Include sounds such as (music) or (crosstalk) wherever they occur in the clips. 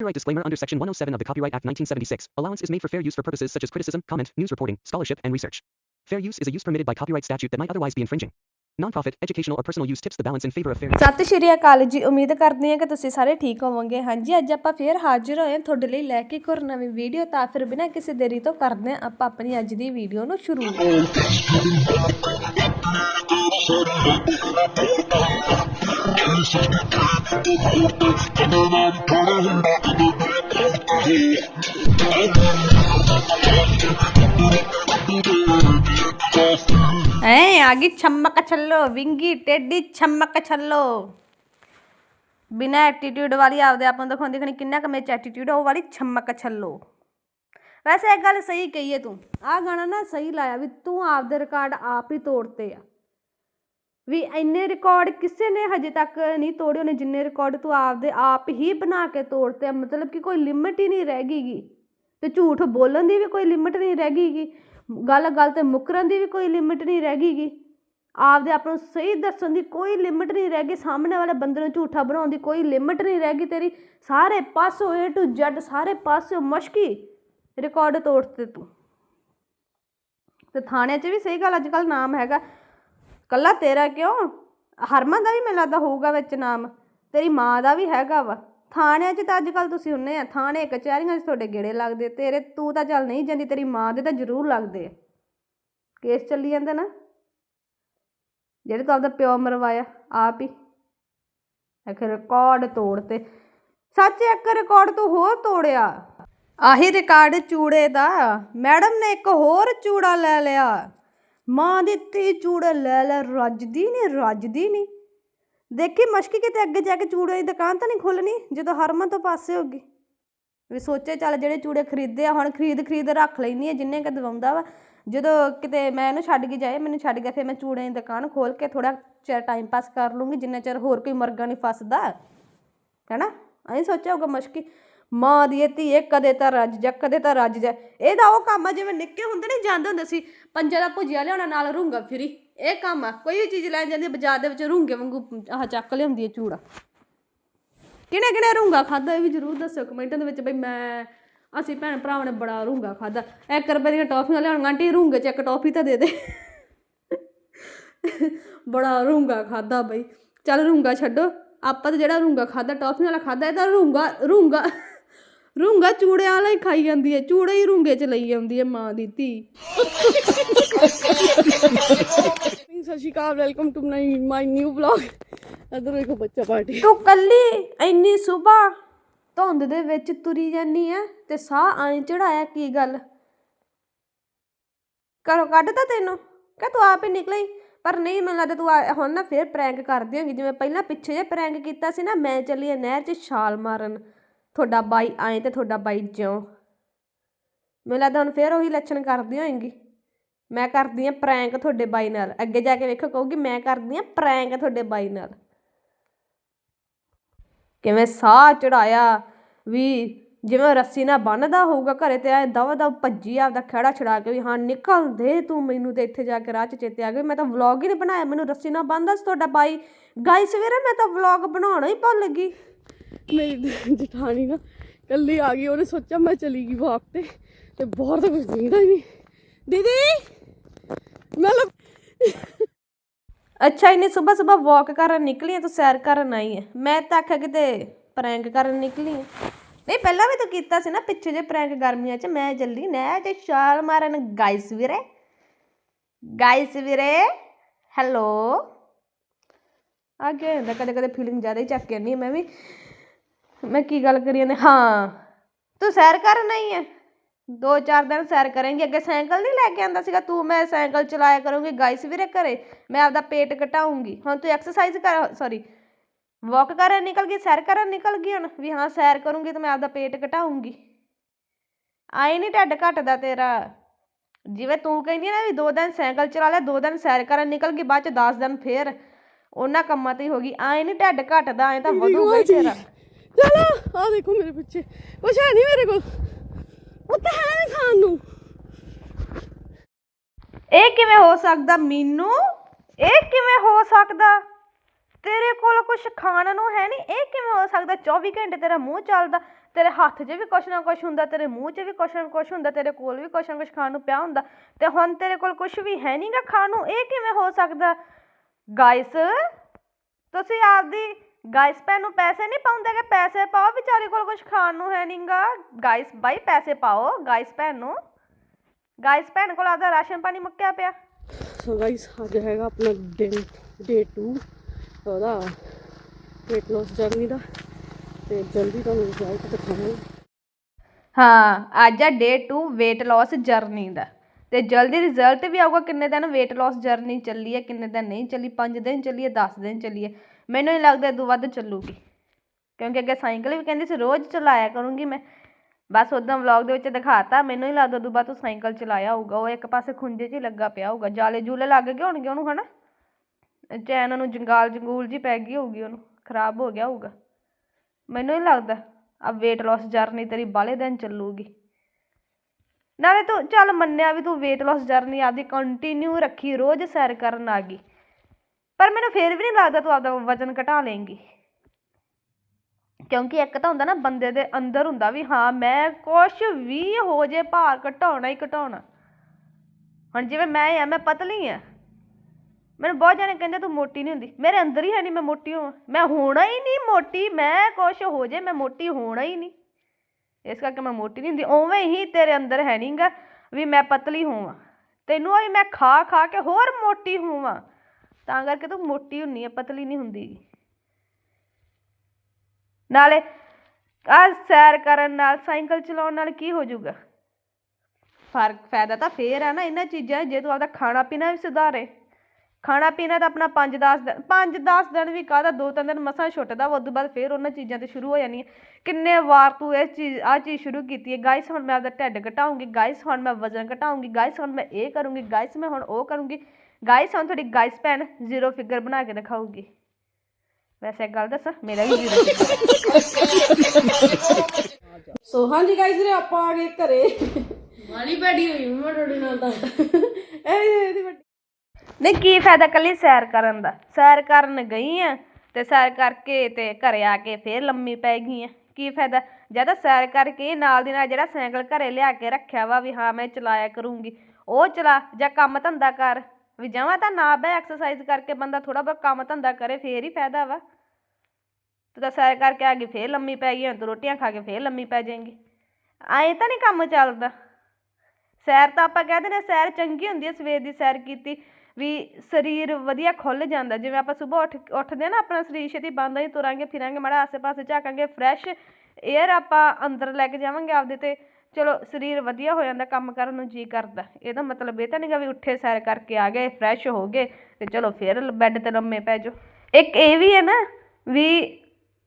Copyright disclaimer under Section 107 of the Copyright Act 1976. Allowance is made for fair use for purposes such as criticism, comment, news reporting, scholarship, and research. Fair use is a use permitted by copyright statute that might otherwise be infringing. Nonprofit, educational, or personal use tips the balance in favor of fair ਸਤਿ ਸ਼੍ਰੀ ਅਕਾਲ ਜੀ ਉਮੀਦ ਕਰਦੀ ਹਾਂ ਕਿ ਤੁਸੀਂ ਸਾਰੇ ਠੀਕ ਹੋਵੋਗੇ ਹਾਂਜੀ ਅੱਜ ਆਪਾਂ ਫੇਰ ਹਾਜ਼ਰ ਹੋਏ ਹਾਂ ਤੁਹਾਡੇ ਲਈ ਲੈ ਕੇ ਇੱਕ ਹੋਰ ਨਵੀਂ ਵੀਡੀਓ ਤਾਂ ਫਿਰ ਬਿਨਾਂ ਕਿਸੇ ਦੇਰੀ ਤੋਂ ਕਰਦੇ ਹਾਂ ਆਪਾਂ ਆਪਣੀ ਅੱਜ ਦੀ ਵੀਡੀਓ ਨੂੰ ਸ਼ੁਰੂ ਐ ਆ ਗਈ ਛਮਕ ਛੱਲੋ ਵਿੰਗੀ ਟੇਡੀ ਛਮਕ ਛੱਲੋ ਬਿਨਾ ਐਟੀਟਿਊਡ ਵਾਲੀ ਆਪਦੇ ਆਪ ਨੂੰ ਦਿਖਾਉਂਦੀ ਖਣੀ ਕਿੰਨਾ ਕਮੇ ਚ ਐਟੀਟਿਊਡ ਉਹ ਵਾਲੀ ਛਮਕ ਛੱਲੋ ਵੈਸੇ ਇੱਕ ਗੱਲ ਸਹੀ ਕਹੀਏ ਤੂੰ ਆਹ ਗਾਣਾ ਨਾ ਸਹੀ ਲਾਇਆ ਵੀ ਤੂੰ ਆਪਦੇ ਰਿਕਾਰਡ ਆਪ ਹੀ ਤੋੜਤੇ ਆ ਵੀ ਇੰਨੇ ਰਿਕਾਰਡ ਕਿਸੇ ਨੇ ਹਜੇ ਤੱਕ ਨਹੀਂ ਤੋੜੇ ਹੋਣੇ ਜਿੰਨੇ ਰਿਕਾਰਡ ਤੂੰ ਆਪਦੇ ਆਪ ਹੀ ਬਣਾ ਕੇ ਤੋੜਤੇ ਆ, ਮਤਲਬ ਕਿ ਕੋਈ ਲਿਮਟ ਹੀ ਨਹੀਂ ਰਹਿ ਗਈਗੀ। ਤੇ ਝੂਠ ਬੋਲਣ ਦੀ ਵੀ ਕੋਈ ਲਿਮਟ ਨਹੀਂ ਰਹਿ ਗਈਗੀ। ਗੱਲ ਗੱਲ ਤੇ ਮੁਕਰਨ ਦੀ ਵੀ ਕੋਈ ਲਿਮਿਟ ਨਹੀਂ ਰਹਿ ਗਈਗੀ। ਆਪਦੇ ਆਪ ਨੂੰ ਸਹੀ ਦੱਸਣ ਦੀ ਕੋਈ ਲਿਮਟ ਨਹੀਂ ਰਹਿ ਗਈ, ਸਾਹਮਣੇ ਵਾਲੇ ਬੰਦੇ ਨੂੰ ਝੂਠਾ ਬਣਾਉਣ ਦੀ ਕੋਈ ਲਿਮਟ ਨਹੀਂ ਰਹਿ ਗਈ ਤੇਰੀ। ਸਾਰੇ ਪਾਸੋਂ ਏ ਟੂ ਜ਼ੈਡ ਸਾਰੇ ਪਾਸੋਂ ਮਸ਼ਕੀ ਰਿਕਾਰਡ ਤੋੜਤੇ ਤੂੰ। ਤੇ ਥਾਣੇ 'ਚ ਵੀ ਸਹੀ ਗੱਲ ਅੱਜ ਕੱਲ ਨਾਮ ਹੈਗਾ। ਕੱਲਾ ਤੇਰਾ ਕਿਉਂ? ਹਰਮਨ ਦਾ ਵੀ ਮੈਨੂੰ ਲੱਗਦਾ ਹੋਊਗਾ ਵਿੱਚ ਨਾਮ। ਤੇਰੀ ਮਾਂ ਦਾ ਵੀ ਹੈਗਾ ਵਾ। ਥਾਣਿਆਂ 'ਚ ਤਾਂ ਅੱਜ ਕੱਲ ਤੁਸੀਂ ਹੁੰਨੇ ਆ। ਥਾਣੇ, ਕਚਹਿਰੀਆਂ 'ਚ ਤੁਹਾਡੇ ਗੇੜੇ ਲੱਗਦੇ। ਤੇਰੇ, ਤੂੰ ਤਾਂ ਚੱਲ ਨਹੀਂ ਜਾਂਦੀ। ਤੇਰੀ ਮਾਂ ਦੇ ਤਾਂ ਜ਼ਰੂਰ ਲੱਗਦੇ ਆ। ਕੇਸ ਚੱਲੀ ਜਾਂਦਾ ਨਾ। ਜਿਹੜੇ ਤੂੰ ਆਪਦਾ ਪਿਓ ਮਰਵਾਇਆ, ਆਪ ਹੀ। ਆਖਿਰ ਰਿਕਾਰਡ ਤੋੜਤੇ। ਸੱਚ ਇੱਕ ਰਿਕਾਰਡ ਤੂੰ ਹੋਰ ਤੋੜਿਆ। ਆਹੀ ਰਿਕਾਰਡ ਚੂੜੇ ਦਾ। ਮੈਡਮ ਨੇ ਇੱਕ ਹੋਰ ਚੂੜਾ ਲੈ ਲਿਆ। ਮਾਂ ਦਿੱਤੀ ਚੂੜਾ ਲੈ ਲੈ, ਰੱਜਦੀ ਨਹੀਂ ਰੱਜਦੀ ਨਹੀਂ ਦੇਖੀ ਮਸ਼ਕੀ ਕਿਤੇ ਅੱਗੇ ਜਾ ਕੇ ਚੂੜੇ ਦੀ ਦੁਕਾਨ ਤਾਂ ਨਹੀਂ ਖੋਲਣੀ ਜਦੋਂ ਹਰਮਨ ਤੋਂ ਪਾਸੇ ਹੋ ਗਈ। ਵੀ ਸੋਚੇ ਚੱਲ ਜਿਹੜੇ ਚੂੜੇ ਖਰੀਦੇ ਆ, ਹੁਣ ਖਰੀਦ ਖਰੀਦ ਰੱਖ ਲੈਣੀ ਆ, ਜਿੰਨੇ ਕ ਦਵਾਉਂਦਾ ਵਾ। ਜਦੋਂ ਕਿਤੇ ਮੈਂ ਇਹਨੂੰ ਛੱਡ ਕੇ ਜਾਏ, ਮੈਨੂੰ ਛੱਡ ਗਿਆ ਫਿਰ ਮੈਂ ਚੂੜੇ ਦੀ ਦੁਕਾਨ ਖੋਲ ਕੇ ਥੋੜਾ ਚਿਰ ਟਾਈਮ ਪਾਸ ਕਰ ਲੂੰਗੀ, ਜਿੰਨਾ ਚਿਰ ਹੋਰ ਕੋਈ ਮਰਗਾ ਨਹੀਂ ਫਸਦਾ, ਹੈਨਾ? ਐਂ ਸੋਚਿਆ ਹੋਗਾ ਮਸ਼ਕੀ। ਮਾਂ ਦੀ ਧੀਏ ਕਦੇ ਤਾਂ ਰੱਜ ਜਾ ਕਦੇ ਤਾਂ ਰੱਜ ਜਾ। ਇਹਦਾ ਉਹ ਕੰਮ ਆ ਜਿਵੇਂ ਨਿੱਕੇ ਹੁੰਦੇ ਨਹੀਂ ਜਾਂਦੇ ਹੁੰਦੇ ਸੀ ਪੰਜਾ ਦਾ ਭੁਜੀਆ ਲਿਆਉਣਾ ਨਾਲ ਰੂੰਗਾ ਫਿਰੀ। ਇਹ ਕੰਮ ਆ ਕੋਈ ਵੀ ਚੀਜ਼ ਲੈਣ ਜਾਂਦੀ ਆ, ਬਾਜ਼ਾਰ ਦੇ ਵਿੱਚ ਰੂੰਗੇ ਵਾਂਗੂ ਆਹ ਚੱਕ ਲਿਆਉਂਦੀ ਹੈ ਚੂੜਾ। ਕਿਹਨੇ ਕਿਹਨੇ ਰੂੰਗਾ ਖਾਦਾ ਇਹ ਵੀ ਜਰੂਰ ਦੱਸੋ ਕਮੈਂਟਾਂ ਦੇ ਵਿੱਚ ਬਈ ਮੈਂ ਅਸੀਂ ਭੈਣ ਭਰਾਵਾਂ ਨੇ ਬੜਾ ਰੂੰਗਾ ਖਾਦਾ 1 ਰੁਪਏ ਦੀਆਂ ਟੌਫੀਆਂ ਲਿਆਉਣ ਆਂਟੀ ਰੂੰਗੇ ਚ ਇੱਕ ਟੌਫੀ ਤਾਂ ਦੇ ਦੇ। ਬੜਾ ਰੂੰਗਾ ਖਾਦਾ ਬਈ। ਚੱਲ ਰੂੰਗਾ ਛੱਡੋ ਆਪਾਂ ਤਾਂ ਜਿਹੜਾ ਰੂੰਗਾ ਖਾਦਾ ਟੌਫੀਆਂ ਵਾਲਾ ਖਾਦਾ ਇਹ ਤਾਂ ਰੂੰਗਾ ਰੂੰਗਾ। ਰੂੰਗਾ ਚੂੜਿਆਂ ਵਾਲਾ ਹੀ ਖਾਈ ਜਾਂਦੀ ਹੈ ਚੂੜੇ ਹੀ ਰੂੰਗੇ ਚ ਲਈ ਆਉਂਦੀ ਹੈ ਮਾਂ ਦੀ ਧੀ। (laughs) Sat Shri Akal welcome to my my new vlog. ਇਧਰ ਦੇਖੋ ਬੱਚਾ ਪਾਰਟੀ। ਤੂੰ ਕੱਲੀ ਇੰਨੀ ਸਵੇਰ ਧੁੰਦ ਦੇ ਵਿੱਚ ਤੁਰੀ ਜਾਨੀ ਆ ਤੇ ਸਾਹ ਆਏ ਚੜਾਇਆ ਕੀ ਗੱਲ? ਕਰੋ ਕੱਢਤਾ ਤੈਨੂੰ? ਕਿ ਤੂੰ ਆਪ ਹੀ ਨਿਕਲੀ। ਪਰ ਨਹੀਂ ਮੈਨੂੰ ਲੱਗਦਾ ਤੂੰ ਹੁਣ ਨਾ ਫੇਰ ਪ੍ਰੈਂਕ ਕਰਦੀ ਹੋਗੀ ਜਿਵੇਂ ਪਹਿਲਾਂ ਪਿੱਛੇ ਜੇ ਪ੍ਰੈਂਕ ਕੀਤਾ ਸੀ ਨਾ ਮੈਂ ਚੱਲੀ ਨਹਿਰ 'ਚ ਛਾਲ ਮਾਰਨ। ਤੁਹਾਡਾ ਬਾਈ ਆਏ ਤੇ ਤੁਹਾਡਾ ਬਾਈ ਜਿਉਂ। ਮੈਨੂੰ ਲੱਗਦਾ ਹੁਣ ਫੇਰ ਉਹੀ ਲੱਛਣ ਕਰਦੀ ਹੋਏਗੀ। ਮੈਂ ਕਰਦੀ ਆ ਪ੍ਰੈਂਕ ਤੁਹਾਡੇ ਬਾਈ ਨਾਲ। ਅੱਗੇ ਜਾ ਕੇ ਵੇਖੋ, ਕਹੂਗੀ, ਮੈਂ ਕਰਦੀ ਆ ਪ੍ਰੈਂਕ ਤੁਹਾਡੇ ਬਾਈ ਨਾਲ। ਕਿਵੇਂ ਸਾਹ ਚੜਾਇਆ ਵੀ ਜਿਵੇਂ ਰੱਸੀ ਨਾਲ ਬੰਨਦਾ ਹੋਊਗਾ ਘਰੇ ਤੇ ਐ ਦਵਾ ਦਵ ਭੱਜੀ ਆਪਦਾ ਖੜਾ ਛੜਾ ਕੇ ਵੀ, ਹਾਂ, ਨਿਕਲ ਦੇ ਤੂੰ ਮੈਨੂੰ ਤੇ ਇੱਥੇ ਜਾ ਕੇ ਰਾਹ ਚ ਚੇਤੇ ਆ ਗਈ। ਮੈਂ ਤਾਂ ਵਲੌਗ ਹੀ ਨਹੀਂ ਬਣਾਇਆ। ਮੈਨੂੰ ਰੱਸੀ ਨਾਲ ਬੰਨਦਾ ਸੀ ਤੁਹਾਡਾ ਬਾਈ। ਗਾਇਸ ਵੀਰੇ ਮੈਂ ਤਾਂ ਵਲੌਗ ਬਣਾਉਣਾ ਹੀ ਭੁੱਲ ਗਈ। ਮੇਰੀ ਜਠਾਣੀ ਨਾ ਕੱਲੀ ਆ ਗਈ, ਉਹਨੇ ਸੋਚਿਆ ਮੈਂ ਚਲੀ ਗਈ ਵਾਕ ਤੇ ਤੇ ਬਾਹਰ ਤਾਂ ਕੁਝ ਦਿਖਦਾ ਹੀ ਨਹੀਂ। ਦੀਦੀ! ਮੈਂ ਲੱਭ ਅੱਛਾ ਇਹਨੇ ਸਵੇਰ ਸਵੇਰ ਵਾਕ ਕਰਨ ਨਿਕਲੀ ਆ, ਤੂੰ ਸੈਰ ਕਰਨ ਆਈ ਹੈ ਮੈਂ ਤਾਂ ਆਖਿਆ ਕਿਤੇ ਪ੍ਰੈਂਕ ਕਰਨ ਨਿਕਲੀ ਹੈ ਨਹੀਂ, ਪਹਿਲਾਂ ਵੀ ਤਾਂ ਕੀਤਾ ਸੀ ਨਾ, ਪਿੱਛੇ ਜੇ ਪ੍ਰੈਂਕ ਗਰਮੀਆਂ 'ਚ, ਮੈਂ ਜਲਦੀ ਨਹਿਰ ਤੇ ਛਾਲ ਮਾਰਨ। ਗਾਇਸ ਵੀਰੇ ਗਾਇਸ ਵੀਰੇ, ਹੈਲੋ। ਅੱਗੇ ਹੁੰਦਾ ਕਦੇ ਕਦੇ ਫੀਲਿੰਗ ਜ਼ਿਆਦਾ ਹੀ ਚੱਕ ਕੇ ਮੈਂ ਵੀ ਮੈਂ ਕੀ ਗੱਲ ਕਰੀ ਜਾਂਦੇ? ਹਾਂ। ਤੂੰ ਸੈਰ ਕਰਨ ਆਈ ਹੈ ਦੋ ਚਾਰ ਦਿਨ ਸੈਰ ਕਰਾਂਗੀ ਅੱਗੇ ਸਾਈਕਲ ਨਹੀਂ ਲੈ ਕੇ ਆਂਦਾ ਸੀਗਾ? ਤੂੰ ਮੈਂ ਸਾਈਕਲ ਚਲਾਇਆ ਕਰੂੰਗੀ ਗਾਇਸ ਵੀਰੇ ਘਰੇ। ਮੈਂ ਆਪਦਾ ਪੇਟ ਘਟਾਉਂਗੀ। ਹੁਣ ਤੂੰ ਐਕਸਰਸਾਈਜ਼ ਕਰ ਸੌਰੀ ਵਾਕ ਕਰਨ ਨਿਕਲ ਗਈ ਸੈਰ ਕਰਨ ਨਿਕਲ ਗਈ ਹੁਣ? ਵੀ ਹਾਂ ਸੈਰ ਕਰੂੰਗੀ ਤਾਂ ਮੈਂ ਆਪਦਾ ਪੇਟ ਘਟਾਉਂਗੀ। ਆਈ ਨਹੀਂ ਢੱਡ ਘਟਦਾ ਤੇਰਾ। ਜਿਵੇਂ ਤੂੰ ਕਹਿੰਦੀ ਆ ਨਾ ਵੀ ਦੋ ਦਿਨ ਸਾਈਕਲ ਚਲਾ ਲਿਆ ਦੋ ਦਿਨ ਸੈਰ ਕਰਨ ਨਿਕਲ ਗਈ ਬਾਅਦ ਚ 10 ਦਿਨ ਫੇਰ ਉਹਨਾਂ ਕੰਮਾਂ ਤੇ ਹੀ ਹੋ ਗਈ। ਆਏ ਨਹੀਂ ਢੱਡ ਘਟਦਾ ਐ ਤਾਂ ਵਧੂਗਾ ਹੀ ਤੇਰਾ। ਚਲੋ ਆ ਦੇਖੋ ਮੇਰੇ ਪਿੱਛੇ। ਕੁਛ ਹੈ ਨਹੀਂ ਮੇਰੇ ਕੋਲ। ਉਹ ਹੈ ਨੀ ਖਾਣ ਨੂੰ। ਇਹ ਕਿਵੇਂ ਹੋ ਸਕਦਾ ਮੀਨੂ? ਇਹ ਕਿਵੇਂ ਹੋ ਸਕਦਾ? ਤੇਰੇ ਕੋਲ ਕੁਝ ਖਾਣ ਨੂੰ ਹੈ ਨਹੀਂ ਇਹ ਕਿਵੇਂ ਹੋ ਸਕਦਾ? 24 ਘੰਟੇ ਤੇਰਾ ਮੂੰਹ ਚੱਲਦਾ। ਤੇਰੇ ਹੱਥ 'ਚ ਵੀ ਕੁਛ ਨਾ ਕੁਛ ਹੁੰਦਾ, ਤੇਰੇ ਮੂੰਹ 'ਚ ਵੀ ਕੁਛ ਨਾ ਕੁਛ ਹੁੰਦਾ, ਤੇਰੇ ਕੋਲ ਵੀ ਕੁਛ ਨਾ ਕੁਛ ਖਾਣ ਨੂੰ ਪਿਆ ਹੁੰਦਾ। ਤੇ ਹੁਣ ਤੇਰੇ ਕੋਲ ਕੁਛ ਵੀ ਹੈ ਨਹੀਂਗਾ ਖਾਣ ਨੂੰ। ਇਹ ਕਿਵੇਂ ਹੋ ਸਕਦਾ? ਗਾਇਸ ਤੁਸੀਂ ਆਪਦੀ ਗਾਇਸ ਭੈਣ ਨੂੰ ਪੈਸੇ ਨਹੀਂ ਪਾਉਂਦੇ ਕਿ ਪੈਸੇ ਪਾਓ ਵਿਚਾਰੀ ਕੋਲ ਕੁਝ ਖਾਣ ਨੂੰ ਹੈ ਨਹੀਂਗਾ ਗਾਇਸ ਬਾਈ ਪੈਸੇ ਪਾਓ ਗਾਇਸ ਭੈਣ ਨੂੰ ਗਾਇਸ ਭੈਣ ਕੋਲ ਆਪਦਾ ਰਾਸ਼ਨ ਪਾਣੀ ਮੁੱਕਿਆ ਪਿਆ। ਸੋ ਗਾਈਸ ਅੱਜ ਹੈਗਾ ਆਪਣਾ ਦਿਨ ਡੇ 2 ਉਹਦਾ weight loss ਜਰਨੀ ਦਾ। ਤੇ ਜਲਦੀ ਤੁਹਾਨੂੰ ਰਿਜ਼ਲਟ ਦਿਖਾਵਾਂਗੇ। ਹਾਂ ਅੱਜ ਆ ਡੇ 2 weight loss ਜਰਨੀ ਦਾ। ਤੇ ਜਲਦੀ ਰਿਜ਼ਲਟ ਵੀ ਆਊਗਾ ਕਿੰਨੇ ਦਿਨ weight loss ਜਰਨੀ ਚੱਲੀ ਹੈ ਕਿੰਨੇ ਦਿਨ ਨਹੀਂ ਚੱਲੀ 5 ਦਿਨ ਚੱਲੀ ਹੈ 10 ਦਿਨ ਚੱਲੀ ਹੈ। ਮੈਨੂੰ ਨਹੀਂ ਲੱਗਦਾ ਇਦੋਂ ਵੱਧ ਚੱਲੂਗੀ। ਕਿਉਂਕਿ ਅੱਗੇ ਸਾਈਕਲ ਵੀ ਕਹਿੰਦੀ ਸੀ, ਰੋਜ਼ ਚਲਾਇਆ ਕਰੂੰਗੀ ਮੈਂ। ਬਸ ਉਦੋਂ ਵਲੌਗ ਦੇ ਵਿੱਚ ਦਿਖਾਤਾ, ਮੈਨੂੰ ਹੀ ਲੱਗਦਾ ਉਦੋਂ ਬਾਅਦ ਤੂੰ ਸਾਈਕਲ ਚਲਾਇਆ ਹੋਊਗਾ। ਉਹ ਇੱਕ ਪਾਸੇ ਖੁੰਝੇ 'ਚ ਹੀ ਲੱਗਾ ਪਿਆ ਹੋਊਗਾ। ਜਾਲੇ ਜੂਲੇ ਲੱਗ ਗਏ ਹੋਣਗੇ ਉਹਨੂੰ, ਹਨਾ? ਚੈਨ ਨੂੰ ਜੰਗਾਲ ਜੰਗੂਲ ਜੀ ਪੈ ਗਈ ਹੋਊਗੀ ਉਹਨੂੰ, ਖਰਾਬ ਹੋ ਗਿਆ ਹੋਊਗਾ। ਮੈਨੂੰ ਨਹੀਂ ਲੱਗਦਾ ਆ weight loss ਜਰਨੀ ਤੇਰੀ ਬਾਲੇ ਦਿਨ ਚੱਲੂਗੀ। ਨਾਲੇ ਤੂੰ, ਚੱਲ ਮੰਨਿਆ ਵੀ ਤੂੰ weight loss ਜਰਨੀ ਆਪਦੀ ਕੰਟੀਨਿਊ ਰੱਖੀ, ਰੋਜ਼ ਸੈਰ ਕਰਨ ਆ ਗਈ। ਪਰ ਮੈਨੂੰ ਫਿਰ ਵੀ ਨਹੀਂ ਲੱਗਦਾ ਤੂੰ ਆਪਦਾ ਵਜ਼ਨ ਘਟਾ ਲੇਂਗੀ ਕਿਉਂਕਿ ਇੱਕ ਤਾਂ ਹੁੰਦਾ ਨਾ, ਬੰਦੇ ਦੇ ਅੰਦਰ ਹੁੰਦਾ ਵੀ ਹਾਂ, ਮੈਂ ਕੁਛ ਵੀ ਹੋ ਜੇ ਭਾਰ ਘਟਾਉਣਾ ਹੀ ਘਟਾਉਣਾ। ਹੁਣ ਜਿਵੇਂ ਮੈਂ ਆ, ਮੈਂ ਪਤਲੀ ਆ। ਮੈਨੂੰ ਬਹੁਤ ਜਾਣੇ ਕਹਿੰਦੇ ਤੂੰ ਮੋਟੀ ਨਹੀਂ ਹੁੰਦੀ। ਮੇਰੇ ਅੰਦਰ ਹੀ ਹੈ ਨਹੀਂ ਮੈਂ ਮੋਟੀ ਹੋਵਾਂ। ਮੈਂ ਹੋਣਾ ਹੀ ਨਹੀਂ ਮੋਟੀ, ਮੈਂ ਕੁਛ ਹੋ ਜੇ, ਮੈਂ ਮੋਟੀ ਹੋਣਾ ਹੀ ਨਹੀਂ। ਇਸ ਕਰਕੇ ਮੈਂ ਮੋਟੀ ਨਹੀਂ ਹੁੰਦੀ। ਉਵੇਂ ਹੀ ਤੇਰੇ ਅੰਦਰ ਹੈ ਨਹੀਂਗਾ ਵੀ ਮੈਂ ਪਤਲੀ ਹੋਵਾਂ। ਤੈਨੂੰ ਆ ਵੀ ਮੈਂ ਖਾ ਖਾ ਕੇ ਹੋਰ ਮੋਟੀ ਹੋਵਾਂ। ਤਾਂ ਕਰਕੇ ਤੂੰ ਮੋਟੀ ਹੁੰਨੀ ਆ, ਪਤਲੀ ਨਹੀਂ ਹੁੰਦੀ। ਨਾਲੇ ਆ ਸੈਰ ਕਰਨ ਨਾਲ, ਸਾਈਕਲ ਚਲਾਉਣ ਨਾਲ ਕੀ ਹੋ ਜਾਊਗਾ? ਫ਼ਰਕ, ਫਾਇਦਾ ਤਾਂ ਫੇਰ ਆ ਨਾ ਇਹਨਾਂ ਚੀਜ਼ਾਂ ਜੇ ਤੂੰ ਆਪਦਾ ਖਾਣਾ ਪੀਣਾ ਵੀ ਸੁਧਾਰੇ। ਖਾਣਾ ਪੀਣਾ ਤਾਂ ਆਪਣਾ 5-10 ਦਿਨ 5-10 ਦਿਨ ਵੀ ਕਾਹਦਾ, ਦੋ ਤਿੰਨ ਦਿਨ ਮਸਾਂ ਛੁੱਟਦਾ ਵਾ ਤੋਂ ਬਾਅਦ ਫੇਰ ਉਹਨਾਂ ਚੀਜ਼ਾਂ ਤੇ ਸ਼ੁਰੂ ਹੋ ਜਾਣੀ ਕਿੰਨੇ ਵਾਰ ਤੂੰ ਇਹ ਚੀਜ਼ ਆ ਚੀਜ਼ ਸ਼ੁਰੂ ਕੀਤੀ ਹੈ ਗਾਇਸ ਹੁਣ ਮੈਂ ਆਪਦਾ ਢਿੱਡ ਘਟਾਉਂਗੀ ਗਾਇਸ ਹੁਣ ਮੈਂ ਵਜ਼ਨ ਘਟਾਉਂਗੀ ਗਾਇਸ ਹੁਣ ਮੈਂ ਇਹ ਕਰੂੰਗੀ ਗਾਇਸ ਮੈਂ ਹੁਣ ਉਹ ਕਰੂੰਗੀ। ਗਾਇਸ ਹੁਣ ਤੁਹਾਡੀ ਗਾਇਸ ਭੈਣ ਜ਼ੀਰੋ ਫਿਗਰ ਬਣਾ ਕੇ ਦਿਖਾਊਗੀ। ਵੈਸੇ ਇੱਕ ਗੱਲ ਦੱਸਾਂ ਮੇਰਾ ਵੀ ਜ਼ੀਰੋ ਫਿਗਰ ਸੋ ਹਾਂਜੀ ਗਾਈਸ ਵੀਰੇ ਆਪਾਂ ਆ ਗਏ ਘਰੇ। ਮਾਲੀ ਬੈਠੀ ਹੋਈ ਮੈਂ ਤੁਹਾਡੇ ਨਾਲ ਤਾਂ। ਇਹ ਇਹਦੀ ਵੱਡੀ। ਨਹੀਂ ਕੀ ਫਾਇਦਾ ਕੱਲੀ ਸੈਰ ਕਰਨ ਦਾ? ਸੈਰ ਕਰਨ ਗਈ ਆ ਤੇ ਸੈਰ ਕਰਕੇ ਤੇ ਘਰੇ ਆ ਕੇ ਫੇਰ ਲੰਮੀ ਪੈ ਗਈ ਆ। ਕੀ ਫਾਇਦਾ? ਜਦ ਸੈਰ ਕਰਕੇ ਨਾਲ ਦੀ ਨਾਲ ਜਿਹੜਾ ਸਾਈਕਲ ਘਰੇ ਲਿਆ ਕੇ ਰੱਖਿਆ ਵਾ ਵੀ ਹਾਂ ਮੈਂ ਚਲਾਇਆ ਕਰੂੰਗੀ। ਉਹ ਚਲਾ ਜਾਂ ਕੰਮ ਧੰਦਾ ਕਰ। ਵੀ ਜਮਾਂ ਤਾਂ ਨਾ ਬੈ ਐਕਸਰਸਾਈਜ਼ ਕਰਕੇ ਬੰਦਾ ਥੋੜਾ ਬਹੁਤ ਕੰਮ ਧੰਦਾ ਕਰੇ, ਫੇਰ ਹੀ ਫਾਇਦਾ ਵਾ। ਤੂੰ ਤਾਂ ਸੈਰ ਕਰਕੇ ਆ ਗਈ, ਫੇਰ ਲੰਮੀ ਪੈ ਗਈ, ਹੁਣ ਤੂੰ ਰੋਟੀਆਂ ਖਾ ਕੇ ਫੇਰ ਲੰਮੀ ਪੈ ਜਾਏਂਗੀ। ਐਂ ਤਾਂ ਨਹੀਂ ਕੰਮ ਚੱਲਦਾ। ਸੈਰ ਤਾਂ ਆਪਾਂ ਕਹਿੰਦੇ ਨੇ ਸੈਰ ਚੰਗੀ ਹੁੰਦੀ ਹੈ, ਸਵੇਰ ਦੀ ਸੈਰ ਕੀਤੀ ਵੀ ਸਰੀਰ ਵਧੀਆ ਖੁੱਲ ਜਾਂਦਾ। ਜਿਵੇਂ ਆਪਾਂ ਸਵੇਰ ਉੱਠ, ਉੱਠਦੇ ਨਾ, ਆਪਣਾ ਸਰੀਰ ਛੇਤੀ ਬੰਦ ਹੀ ਤੁਰਾਂਗੇ, ਫਿਰਾਂਗੇ, ਮਾੜਾ ਆਸੇ-ਪਾਸੇ ਝਾਕਾਂਗੇ ਫਰੈਸ਼ 에ਅਰ ਆਪਾਂ ਅੰਦਰ ਲੈ ਕੇ ਜਾਵਾਂਗੇ ਆਪਦੇ ਤੇ। ਚਲੋ ਸਰੀਰ ਵਧੀਆ ਹੋ ਜਾਂਦਾ, ਕੰਮ ਕਰਨ ਨੂੰ ਜੀ ਕਰਦਾ। ਇਹਦਾ ਮਤਲਬ ਇਹ ਤਾਂ ਨਹੀਂ ਗਾ ਵੀ ਉੱਠੇ ਸੈਰ ਕਰਕੇ ਆ ਗਏ ਫਰੈਸ਼ ਹੋ ਗਏ ਤੇ ਚਲੋ ਫਿਰ ਬੈੱਡ ਤੇ ਲੰਮੇ ਪੈ ਜਾਓ। ਇੱਕ ਇਹ ਵੀ ਹੈ ਨਾ ਵੀ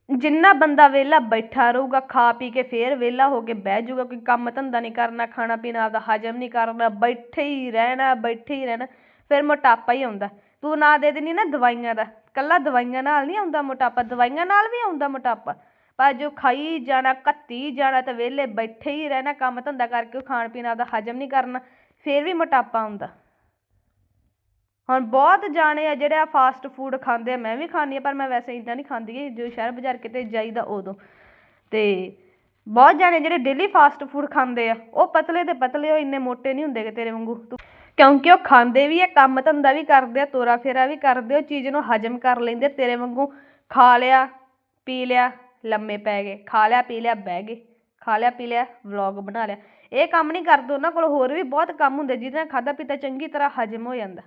ਜਿੰਨਾ ਬੰਦਾ ਵਿਹਲਾ ਬੈਠਾ ਰਹੂਗਾ, ਖਾ ਪੀ ਕੇ ਫੇਰ ਵਿਹਲਾ ਹੋ ਕੇ ਬਹਿ ਜਾਊਗਾ, ਕੋਈ ਕੰਮ ਧੰਦਾ ਨਹੀਂ ਕਰਨਾ, ਖਾਣਾ ਪੀਣਾ ਆਪਦਾ ਹਜਮ ਨਹੀਂ ਕਰਨਾ, ਬੈਠੇ ਹੀ ਰਹਿਣਾ, ਬੈਠੇ ਹੀ ਰਹਿਣਾ, ਫਿਰ ਮੋਟਾਪਾ ਹੀ ਆਉਂਦਾ। ਤੂੰ ਨਾ ਦੇ ਦੇਣੀ ਨਾ ਦਵਾਈਆਂ ਦਾ, ਕੱਲਾ ਦਵਾਈਆਂ ਨਾਲ ਨਹੀਂ ਆਉਂਦਾ ਮੋਟਾਪਾ, ਦਵਾਈਆਂ ਨਾਲ ਵੀ ਆਉਂਦਾ ਮੋਟਾਪਾ। ਪਰ ਜੋ ਖਾਈ ਜਾਣਾ, ਕੱਤੀ ਜਾਣਾ ਤੇ ਵਿਹਲੇ ਬੈਠੇ ਹੀ ਰਹਿਣਾ, ਕੰਮ ਧੰਦਾ ਕਰਕੇ ਉਹ ਖਾਣ ਪੀਣ ਆਪਦਾ ਹਜਮ ਨਹੀਂ ਕਰਨਾ, ਫਿਰ ਵੀ ਮੋਟਾਪਾ ਆਉਂਦਾ ਹੁਣ ਬਹੁਤ ਜਾਣੇ ਆ ਜਿਹੜੇ ਆ ਫਾਸਟ ਫੂਡ ਖਾਂਦੇ ਆ, ਮੈਂ ਵੀ ਖਾਂਦੀ ਹਾਂ ਪਰ ਮੈਂ ਵੈਸੇ ਇੰਨਾ ਨਹੀਂ ਖਾਂਦੀ ਜੋ ਸ਼ਹਿਰ ਬਾਜ਼ਾਰ ਕਿਤੇ ਜਾਈਦਾ ਉਦੋਂ। ਅਤੇ ਬਹੁਤ ਜਾਣੇ ਜਿਹੜੇ ਡੇਲੀ ਫਾਸਟ ਫੂਡ ਖਾਂਦੇ ਆ, ਉਹ ਪਤਲੇ ਤੇ ਪਤਲੇ ਉਹ ਇੰਨੇ ਮੋਟੇ ਨਹੀਂ ਹੁੰਦੇ ਗੇ ਤੇਰੇ ਵਾਂਗੂ। ਤੂੰ ਕਿਉਂਕਿ ਉਹ ਖਾਂਦੇ ਵੀ ਆ, ਕੰਮ ਧੰਦਾ ਵੀ ਕਰਦੇ ਆ, ਤੋਰਾ ਫੇਰਾ ਵੀ ਕਰਦੇ ਉਹ ਚੀਜ਼ ਨੂੰ ਹਜਮ ਕਰ ਲੈਂਦੇ ਤੇਰੇ ਵਾਂਗੂ ਖਾ ਲਿਆ, ਪੀ ਲਿਆ ਲੰਮੇ ਪੈ ਗਏ ਖਾ ਲਿਆ ਪੀ ਲਿਆ ਬਹਿ ਗਏ ਖਾ ਲਿਆ ਪੀ ਲਿਆ ਵਲੌਗ ਬਣਾ ਲਿਆ। ਇਹ ਕੰਮ ਨਹੀਂ ਕਰਦੇ ਉਹਨਾਂ ਕੋਲ ਹੋਰ ਵੀ ਬਹੁਤ ਕੰਮ ਹੁੰਦੇ ਜਿਹਦੇ ਨਾਲ ਖਾਦਾ ਪੀਤਾ ਚੰਗੀ ਤਰ੍ਹਾਂ ਹਜਮ ਹੋ ਜਾਂਦਾ।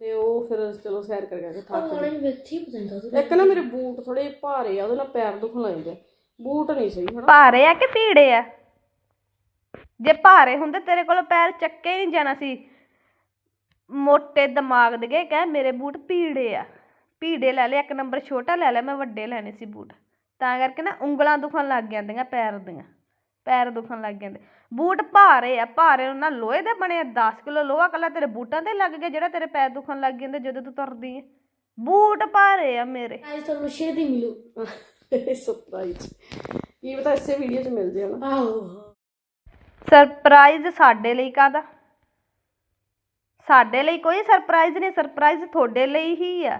ਤੇ ਉਹ ਫਿਰ ਚਲੋ ਸੈਰ ਕਰ ਕਰਕੇ ਥੱਕ ਗਏ। ਇੱਕ ਨਾ ਮੇਰੇ ਬੂਟ ਥੋੜੇ ਭਾਰੇ ਆ ਉਹਦੇ ਨਾਲ ਪੈਰ ਦੁਖਣ ਲੱਗ ਜਾਂਦੇ। ਬੂਟ ਨਹੀਂ ਸਹੀ ਹਨਾ? ਭਾਰੇ ਆ ਕਿ ਪੀੜੇ ਆ? ਜੇ ਭਾਰੇ ਹੁੰਦੇ ਤੇਰੇ ਕੋਲ ਪੈਰ ਚੱਕੇ ਨਹੀਂ ਜਾਣਾ ਸੀ। ਮੋਟੇ ਦਿਮਾਗ ਦੇ ਗਏ ਕਹਿ ਮੇਰੇ ਬੂਟ ਪੀੜੇ ਆ। ਪੀੜੇ ਲੈ ਲਿਆ ਇੱਕ ਨੰਬਰ ਛੋਟਾ ਲੈ ਲਿਆ ਮੈਂ ਵੱਡੇ ਲੈਣੇ ਸੀ ਬੂਟ। ਤਾਂ ਕਰਕੇ ਨਾ ਉਂਗਲਾਂ ਦੁਖਣ ਲੱਗ ਜਾਂਦੀਆਂ ਪੈਰ ਦੀਆਂ ਪੈਰ ਦੁਖਣ ਲੱਗ ਜਾਂਦੇ। ਬੂਟ ਭਾਰੇ ਆ ਭਾਰੇ ਉਹਨਾਂ ਲੋਹੇ ਦੇ ਬਣੇ ਆ 10 ਕਿਲੋ ਲੋਹਾ ਕੱਲਾ ਤੇਰੇ ਬੂਟਾਂ ਤੇ ਲੱਗ ਗਿਆ ਜਿਹੜਾ ਤੇਰੇ ਪੈਰ ਦੁਖਣ ਲੱਗ ਜਾਂਦੇ ਜਦੋਂ ਤੂੰ ਤੁਰਦੀ ਹੈ ਬੂਟ ਭਾਰੇ ਆ ਮੇਰੇ। ਅੱਜ ਤੁਹਾਨੂੰ ਛੇਤੀ ਮਿਲੂ। ਸਰਪ੍ਰਾਈਜ਼ ਕੀ ਪਤਾ ਇਸੇ ਵੀਡੀਓ 'ਚ ਮਿਲ ਜੇ ਹਨਾ ਆਹੋ। ਸਰਪ੍ਰਾਈਜ਼ ਸਾਡੇ ਲਈ ਕਾਦਾ ਸਾਡੇ ਲਈ ਕੋਈ ਸਰਪ੍ਰਾਈਜ਼ ਨਹੀਂ ਸਰਪ੍ਰਾਈਜ਼ ਤੁਹਾਡੇ ਲਈ ਹੀ ਆ।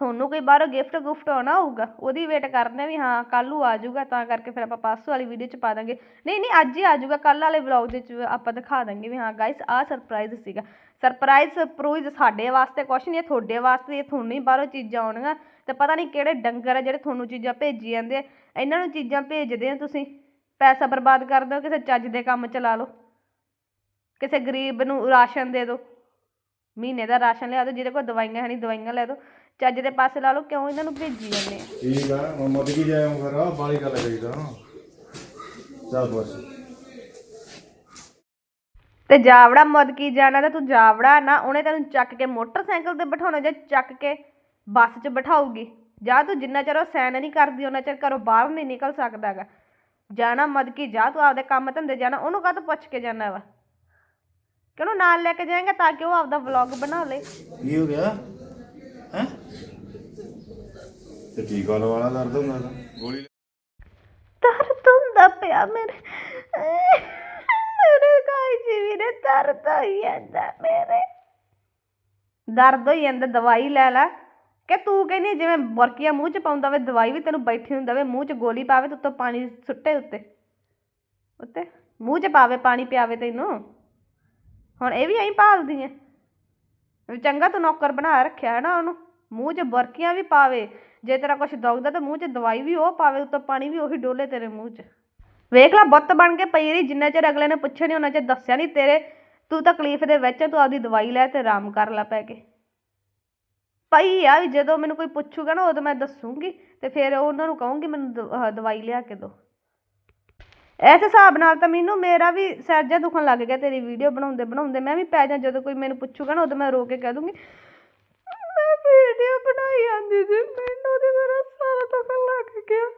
ਤੁਹਾਨੂੰ ਕੋਈ ਬਾਹਰੋਂ ਗਿਫਟ ਗੁਫਟ ਆਉਣਾ ਹੋਊਗਾ, ਉਹਦੀ ਵੇਟ ਕਰਦੇ ਆ ਵੀ ਹਾਂ ਕੱਲ ਨੂੰ ਆ ਜਾਊਗਾ, ਤਾਂ ਕਰਕੇ ਫਿਰ ਆਪਾਂ ਪਾਸੋਂ ਵਾਲੀ ਵੀਡੀਓ ਚ ਪਾ ਦਾਂਗੇ। ਨਹੀਂ ਨਹੀਂ, ਅੱਜ ਹੀ ਆ ਜਾਊਗਾ ਕੱਲ ਵਾਲੇ ਵਲੌਗ ਦੇ ਚ ਆਪਾਂ ਦਿਖਾ ਦਾਂਗੇ ਵੀ ਹਾਂ ਗਾਇਸ ਆਹ ਸਰਪ੍ਰਾਈਜ਼ ਸੀਗਾ। ਸਰਪ੍ਰਾਈਜ਼ ਸਰਪ੍ਰੂਈਜ਼ ਸਾਡੇ ਵਾਸਤੇ ਕੁਛ ਨਹੀਂ ਹੈ, ਤੁਹਾਡੇ ਵਾਸਤੇ ਇਹ ਤੁਹਾਨੂੰ ਹੀ ਬਾਹਰੋਂ ਚੀਜ਼ਾਂ ਆਉਣਗੀਆਂ ਤੇ ਪਤਾ ਨਹੀਂ ਕਿਹੜੇ ਡੰਗਰ ਆ ਜਿਹੜੇ ਤੁਹਾਨੂੰ ਚੀਜ਼ਾਂ ਭੇਜੀ ਜਾਂਦੇ ਆ। ਇਹਨਾਂ ਨੂੰ ਚੀਜ਼ਾਂ ਭੇਜਦੇ ਆ ਤੁਸੀਂ? ਪੈਸਾ ਬਰਬਾਦ ਕਰ ਹੋ ਕਿਸੇ ਚੱਜ ਦੇ ਕੰਮ ਚ ਲਾ ਲਓ। ਕਿਸੇ ਗਰੀਬ ਨੂੰ ਰਾਸ਼ਨ ਦੇ ਦਿਓ। ਮਹੀਨੇ ਦਾ ਰਾਸ਼ਨ ਲਿਆ ਦਿਓ, ਜਿਹਦੇ ਕੋਲ ਦਵਾਈਆਂ ਹੈ ਨਹੀਂ, ਦਵਾਈਆਂ ਲੈ ਦਿਓ। ਚੱਜ ਦੇ ਪਾਸੇ ਲਾ ਲਓ ਕਿਉਂ ਇਹਨਾਂ ਨੂੰ ਭੇਜੀ ਜਾਂਦੇ ਆ? ਠੀਕ ਆ ਮੈਂ ਮੁੱਦ ਕੀ ਜਾਇਆ ਫਿਰ ਆ ਬਾਲੀ ਗੱਲ ਕਰੀ ਤਾਂ। ਚੱਲ ਬਸ। ਤੇ ਜਾਵੜਾ ਮੁੱਦ ਕੀ ਜਾਣਾ ਤੇ ਤੂੰ ਜਾਵੜਾ ਨਾ ਉਹਨੇ ਤੈਨੂੰ ਚੱਕ ਕੇ ਮੋਟਰਸਾਈਕਲ ਤੇ ਬਿਠਾਉਣਾ ਜਾਂ ਚੱਕ ਕੇ ਬੱਸ 'ਚ ਬਿਠਾਊਗੀ। ਜਾਂ ਤੂੰ ਜਿੰਨਾ ਚਿਰ ਉਹ ਸੈਨ ਨਹੀਂ ਕਰਦੀ ਉਹਨਾਂ ਚਿਰ ਘਰੋਂ ਬਾਹਰ ਨਹੀਂ ਨਿਕਲ ਸਕਦਾਗਾ ਜਾਣਾ ਮੁੱਦ ਕੀ ਜਾ ਤੂੰ ਆਪਦੇ ਕੰਮ ਧੰਦੇ ਜਾਣਾ ਉਹਨੂੰ ਕਾਹਤੋਂ ਪੁੱਛ ਕੇ ਜਾਣਾ ਵਾ? ਕਿ ਉਹਨੂੰ ਨਾਲ ਲੈ ਕੇ ਜਾਏਗਾ ਤਾਂ ਕਿ ਉਹ ਆਪਦਾ ਵਲੌਗ ਬਣਾ ਲੇ। ਕੀ ਹੋ ਗਿਆ? ਹੈ? ਤੇ ਟੀਕਾ ਲਵਾਲਾ ਦਰਦ ਹੁੰਦਾ ਤਾਂ ਗੋਲੀ ਦਰਦ ਹੁੰਦਾ ਪਿਆ ਮੇਰੇ। ਮੇਰੇ ਕਾਈ ਜੀ ਵੀਰੇ ਦਰਦ ਹੋਈ ਜਾਂਦਾ ਮੇਰੇ। ਦਰਦ ਹੋਈ ਜਾਂਦਾ ਦਵਾਈ ਲੈ ਲੈ। ਕਿ ਤੂੰ ਕਹਿੰਦੀ ਜਿਵੇਂ ਬੁਰਕੀਆਂ ਮੂੰਹ ਚ ਪਾਉਂਦਾ ਵੇ ਦਵਾਈ ਵੀ ਤੈਨੂੰ ਬੈਠੀ ਹੁੰਦਾ ਵੇ ਮੂੰਹ ਚ ਗੋਲੀ ਪਾਵੇ ਤੇ ਉੱਤੋਂ ਪਾਣੀ ਸੁੱਟੇ ਉੱਤੇ। ਉੱਤੇ। ਮੂੰਹ ਚ ਪਾਵੇ ਪਾਣੀ ਪਿਆਵੇ ਤੈਨੂੰ। ਹੁਣ ਇਹ ਵੀ ਐਂ ਭਾਲਦੀ ਐ। ਚੰਗਾ ਤੂੰ ਨੌਕਰ ਬਣਾ ਰੱਖਿਆ ਹੈ ਨਾ ਉਹਨੂੰ। ਮੂੰਹ 'ਚ ਬਰਕੀਆਂ ਵੀ ਪਾਵੇ। ਜੇ ਤੇਰਾ ਕੁਝ ਦੁਖਦਾ ਤਾਂ ਮੂੰਹ 'ਚ ਦਵਾਈ ਵੀ ਉਹ ਪਾਵੇ, ਉੱਤੋਂ ਪਾਣੀ ਵੀ ਉਹੀ ਡੋਲੇ ਤੇਰੇ ਮੂੰਹ 'ਚ। ਵੇਖ ਲੈ, ਬੁੱਤ ਬਣ ਕੇ ਪਈ ਰਹੀ, ਜਿੰਨਾ ਚਿਰ ਅਗਲੇ ਨੇ ਪੁੱਛਿਆ ਨਹੀਂ ਉਹਨਾਂ ਚਿਰ ਦੱਸਿਆ ਨਹੀਂ ਤੇਰੇ, ਤੂੰ ਤਕਲੀਫ ਦੇ ਵਿੱਚ ਤੂੰ ਆਪਦੀ ਦਵਾਈ ਲੈ ਤੇ ਆਰਾਮ ਕਰ ਲੈ ਪੈ ਕੇ। ਪਈ ਆ ਵੀ ਜਦੋਂ ਮੈਨੂੰ ਕੋਈ ਪੁੱਛੂਗਾ ਨਾ, ਉਦੋਂ ਮੈਂ ਦੱਸੂਗੀ, ਤੇ ਫਿਰ ਉਹਨਾਂ ਨੂੰ ਕਹੂੰਗੀ, ਮੈਨੂੰ ਦਵਾਈ ਲਿਆ ਕੇ ਦਿਓ ਇਸ ਹਿਸਾਬ ਨਾਲ ਤਾਂ ਮੈਨੂੰ ਮੇਰਾ ਵੀ ਸਿਰ ਜਿਹਾ ਦੁਖਣ ਲੱਗ ਗਿਆ ਤੇਰੀ ਵੀਡੀਓ ਬਣਾਉਂਦੇ ਬਣਾਉਂਦੇ ਮੈਂ ਵੀ ਪੈ ਜਾ, ਜਦੋਂ ਕੋਈ ਮੈਨੂੰ ਪੁੱਛੂਗਾ ਨਾ, ਉਦੋਂ ਮੈਂ ਰੋ ਕੇ ਕਹਿ ਦੂੰਗੀ ਵੀਡੀਓ ਬਣਾਈ ਜਾਂਦੀ ਸੀ। ਮੈਨੂੰ ਤੇ ਮੇਰਾ ਸਾਰਾ ਦੁਖਣ ਲੱਗ ਗਿਆ।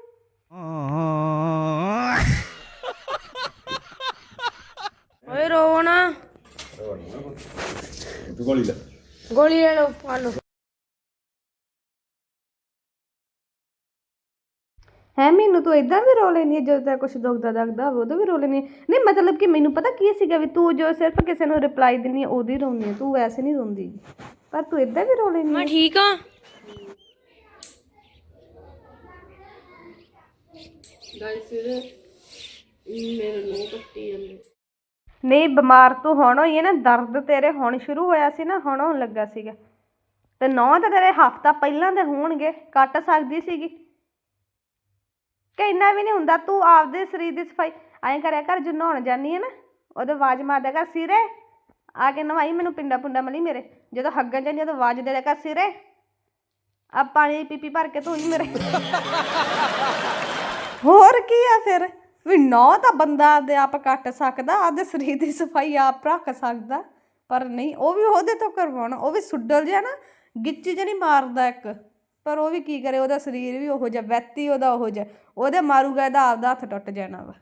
ਓਏ ਰੋ ਨਾ ਤੂੰ ਗੋਲੀ ਲੈ। ਗੋਲੀ ਲੈ ਲਓ ਪਾ ਲਓ। ਹੈ ਮੈਨੂੰ ਤੂੰ ਇਦਾਂ ਵੀ ਰੋ ਲੈਣੀ ਜਦੋਂ ਤੇਰਾ ਕੁਝ ਦੁਖਦਾ ਦਗਦਾ ਹੋਵੇ ਉਦੋਂ ਵੀ ਰੋ ਲੈਣੀ ਨਹੀਂ ਮਤਲਬ ਕਿ ਮੈਨੂੰ ਪਤਾ ਕੀ ਸੀਗਾ ਵੀ ਤੂੰ ਜੋ ਸਿਰਫ ਕਿਸੇ ਨੂੰ ਰਿਪਲਾਈ ਦਿੰਨੀ ਰੋਂਦੀ ਹੈ। ਤੂੰ ਵੈਸੇ ਨਹੀਂ ਰੋਂਦੀ। ਪਰ ਤੂੰ ਇਦਾਂ ਵੀ ਰੋ ਲੈਣੀ ਮੈਂ ਠੀਕ ਆ। ਗਾਇਸ ਮੇਰੇ ਨੂੰ ਕੱਟੀ ਜਾਂਦੇ। ਨਹੀਂ ਬਿਮਾਰ ਤੂੰ ਹੁਣ ਹੋਈ ਹੈ ਨਾ ਦਰਦ ਤੇਰੇ ਹੁਣ ਸ਼ੁਰੂ ਹੋਇਆ ਸੀ ਨਾ ਹੁਣ ਹੋਣ ਲੱਗਾ ਸੀਗਾ। ਤੇ ਨੌ ਤਾਂ ਤੇਰੇ ਹਫਤਾ ਪਹਿਲਾਂ ਦੇ ਹੋਣਗੇ ਕੱਟ ਸਕਦੀ ਸੀਗੀ। ਕਿ ਇੰਨਾ ਵੀ ਨਹੀਂ ਹੁੰਦਾ ਤੂੰ ਆਪਦੇ ਸਰੀਰ ਦੀ ਸਫ਼ਾਈ ਐਂ ਕਰਿਆ ਕਰ ਜੇ ਨਹਾਉਣ ਜਾਨੀ ਹੈ ਨਾ ਉਹਦੇ ਆਵਾਜ਼ ਮਾਰਦਾ ਕਰ ਸਿਰੇ। ਆ ਕੇ ਨਵਾਈ ਮੈਨੂੰ ਪਿੰਡਾ ਪੁੰਡਾ ਮਲੀ ਮੇਰੇ, ਜਦੋਂ ਹੱਗਣ ਜਾਂਦੀ ਉਦੋਂ ਆਵਾਜ਼ ਦੇ ਦਿਆ ਕਰ ਸਿਰੇ। ਆ ਪਾਣੀ ਦੀ ਪੀਪੀ ਭਰ ਕੇ ਧੋਈ ਮੇਰੇ। ਹੋਰ ਕੀ ਆ ਫਿਰ? ਵੀ ਨੌ ਤਾਂ ਬੰਦਾ ਆਪਦੇ ਆਪ ਕੱਟ ਸਕਦਾ, ਆਪਦੇ ਸਰੀਰ ਦੀ ਸਫ਼ਾਈ ਆਪ ਰੱਖ ਸਕਦਾ, ਪਰ ਨਹੀਂ, ਉਹ ਵੀ ਉਹਦੇ ਤੋਂ ਕਰਵਾਉਣਾ, ਉਹ ਵੀ ਸੁੱਡਲ ਜਿਹਾ ਨਾ, ਗਿੱਚ ਜਿਹਾ ਨਹੀਂ ਮਾਰਦਾ ਇੱਕ। ਪਰ ਉਹ ਵੀ ਕੀ ਕਰੇ, ਉਹਦਾ ਸਰੀਰ ਵੀ ਉਹੋ ਜਿਹਾ, ਵੈਤੀ ਉਹਦਾ ਉਹੋ ਜਿਹਾ, ਉਹਦੇ ਮਾਰੂਗਾ, ਇਹਦਾ ਆਪਦਾ ਹੱਥ ਟੁੱਟ ਜਾਣਾ ਵਾ।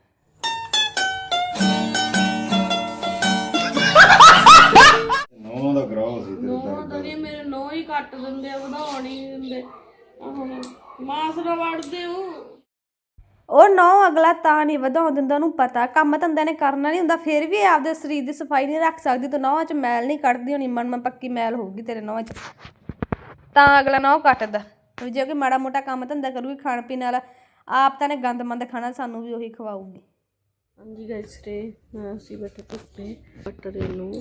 ਨੌਂ ਦਾ ਗਰਾਹ ਸੀ ਤੇਰੇ ਦਰਦ ਤਾਂ ਨਹੀਂ ਮੇਰੇ ਨੋ ਹੀ ਕੱਟ ਦਿੰਦੇ ਆ ਵਧਾਉਣ ਹੀ ਨਹੀਂ ਦਿੰਦੇ। ਆ ਹੁਣ ਮਾਸ ਨਾ ਵੜਦੇ ਹੋ ਉਹ ਨੌ ਅਗਲਾ ਤਾਂ ਨਹੀਂ ਵਧਾਉਣ ਦਿੰਦਾ ਉਹਨੂੰ ਪਤਾ। ਕੰਮ ਧੰਦਾ ਨੇ ਕਰਨਾ ਨਹੀਂ ਹੁੰਦਾ ਫਿਰ ਵੀ ਇਹ ਆਪਦੇ ਸਰੀਰ ਦੀ ਸਫ਼ਾਈ ਨਹੀਂ ਰੱਖ ਸਕਦੀ ਤੂੰ ਨੌਹਾਂ 'ਚ ਮੈਲ ਨਹੀਂ ਕੱਢਦੀ ਹੋਣੀ ਮਨ ਮਨ ਪੱਕੀ ਮੈਲ ਹੋਊਗੀ ਤੇਰੇ ਨੌਹਾਂ 'ਚ। ਤਾਂ ਅਗਲਾ ਨੌ ਕੱਟਦਾ। ਵੀ ਜੇ ਕੋਈ ਮਾੜਾ ਮੋਟਾ ਕੰਮ ਧੰਦਾ ਕਰੂਗੀ ਖਾਣ ਪੀਣ ਵਾਲਾ ਆਪ ਤਾਂ ਨੇ ਗੰਦ ਮੰਦ ਖਾਣਾ ਸਾਨੂੰ ਵੀ ਉਹੀ ਖਵਾਊਗੀ। ਹਾਂਜੀ ਗਾਇਸ ਰੇ ਮੈਂ ਅਸੀਂ ਬੈਠੇ ਧੁੱਪੇ ਬਟਰੇ ਨੂੰ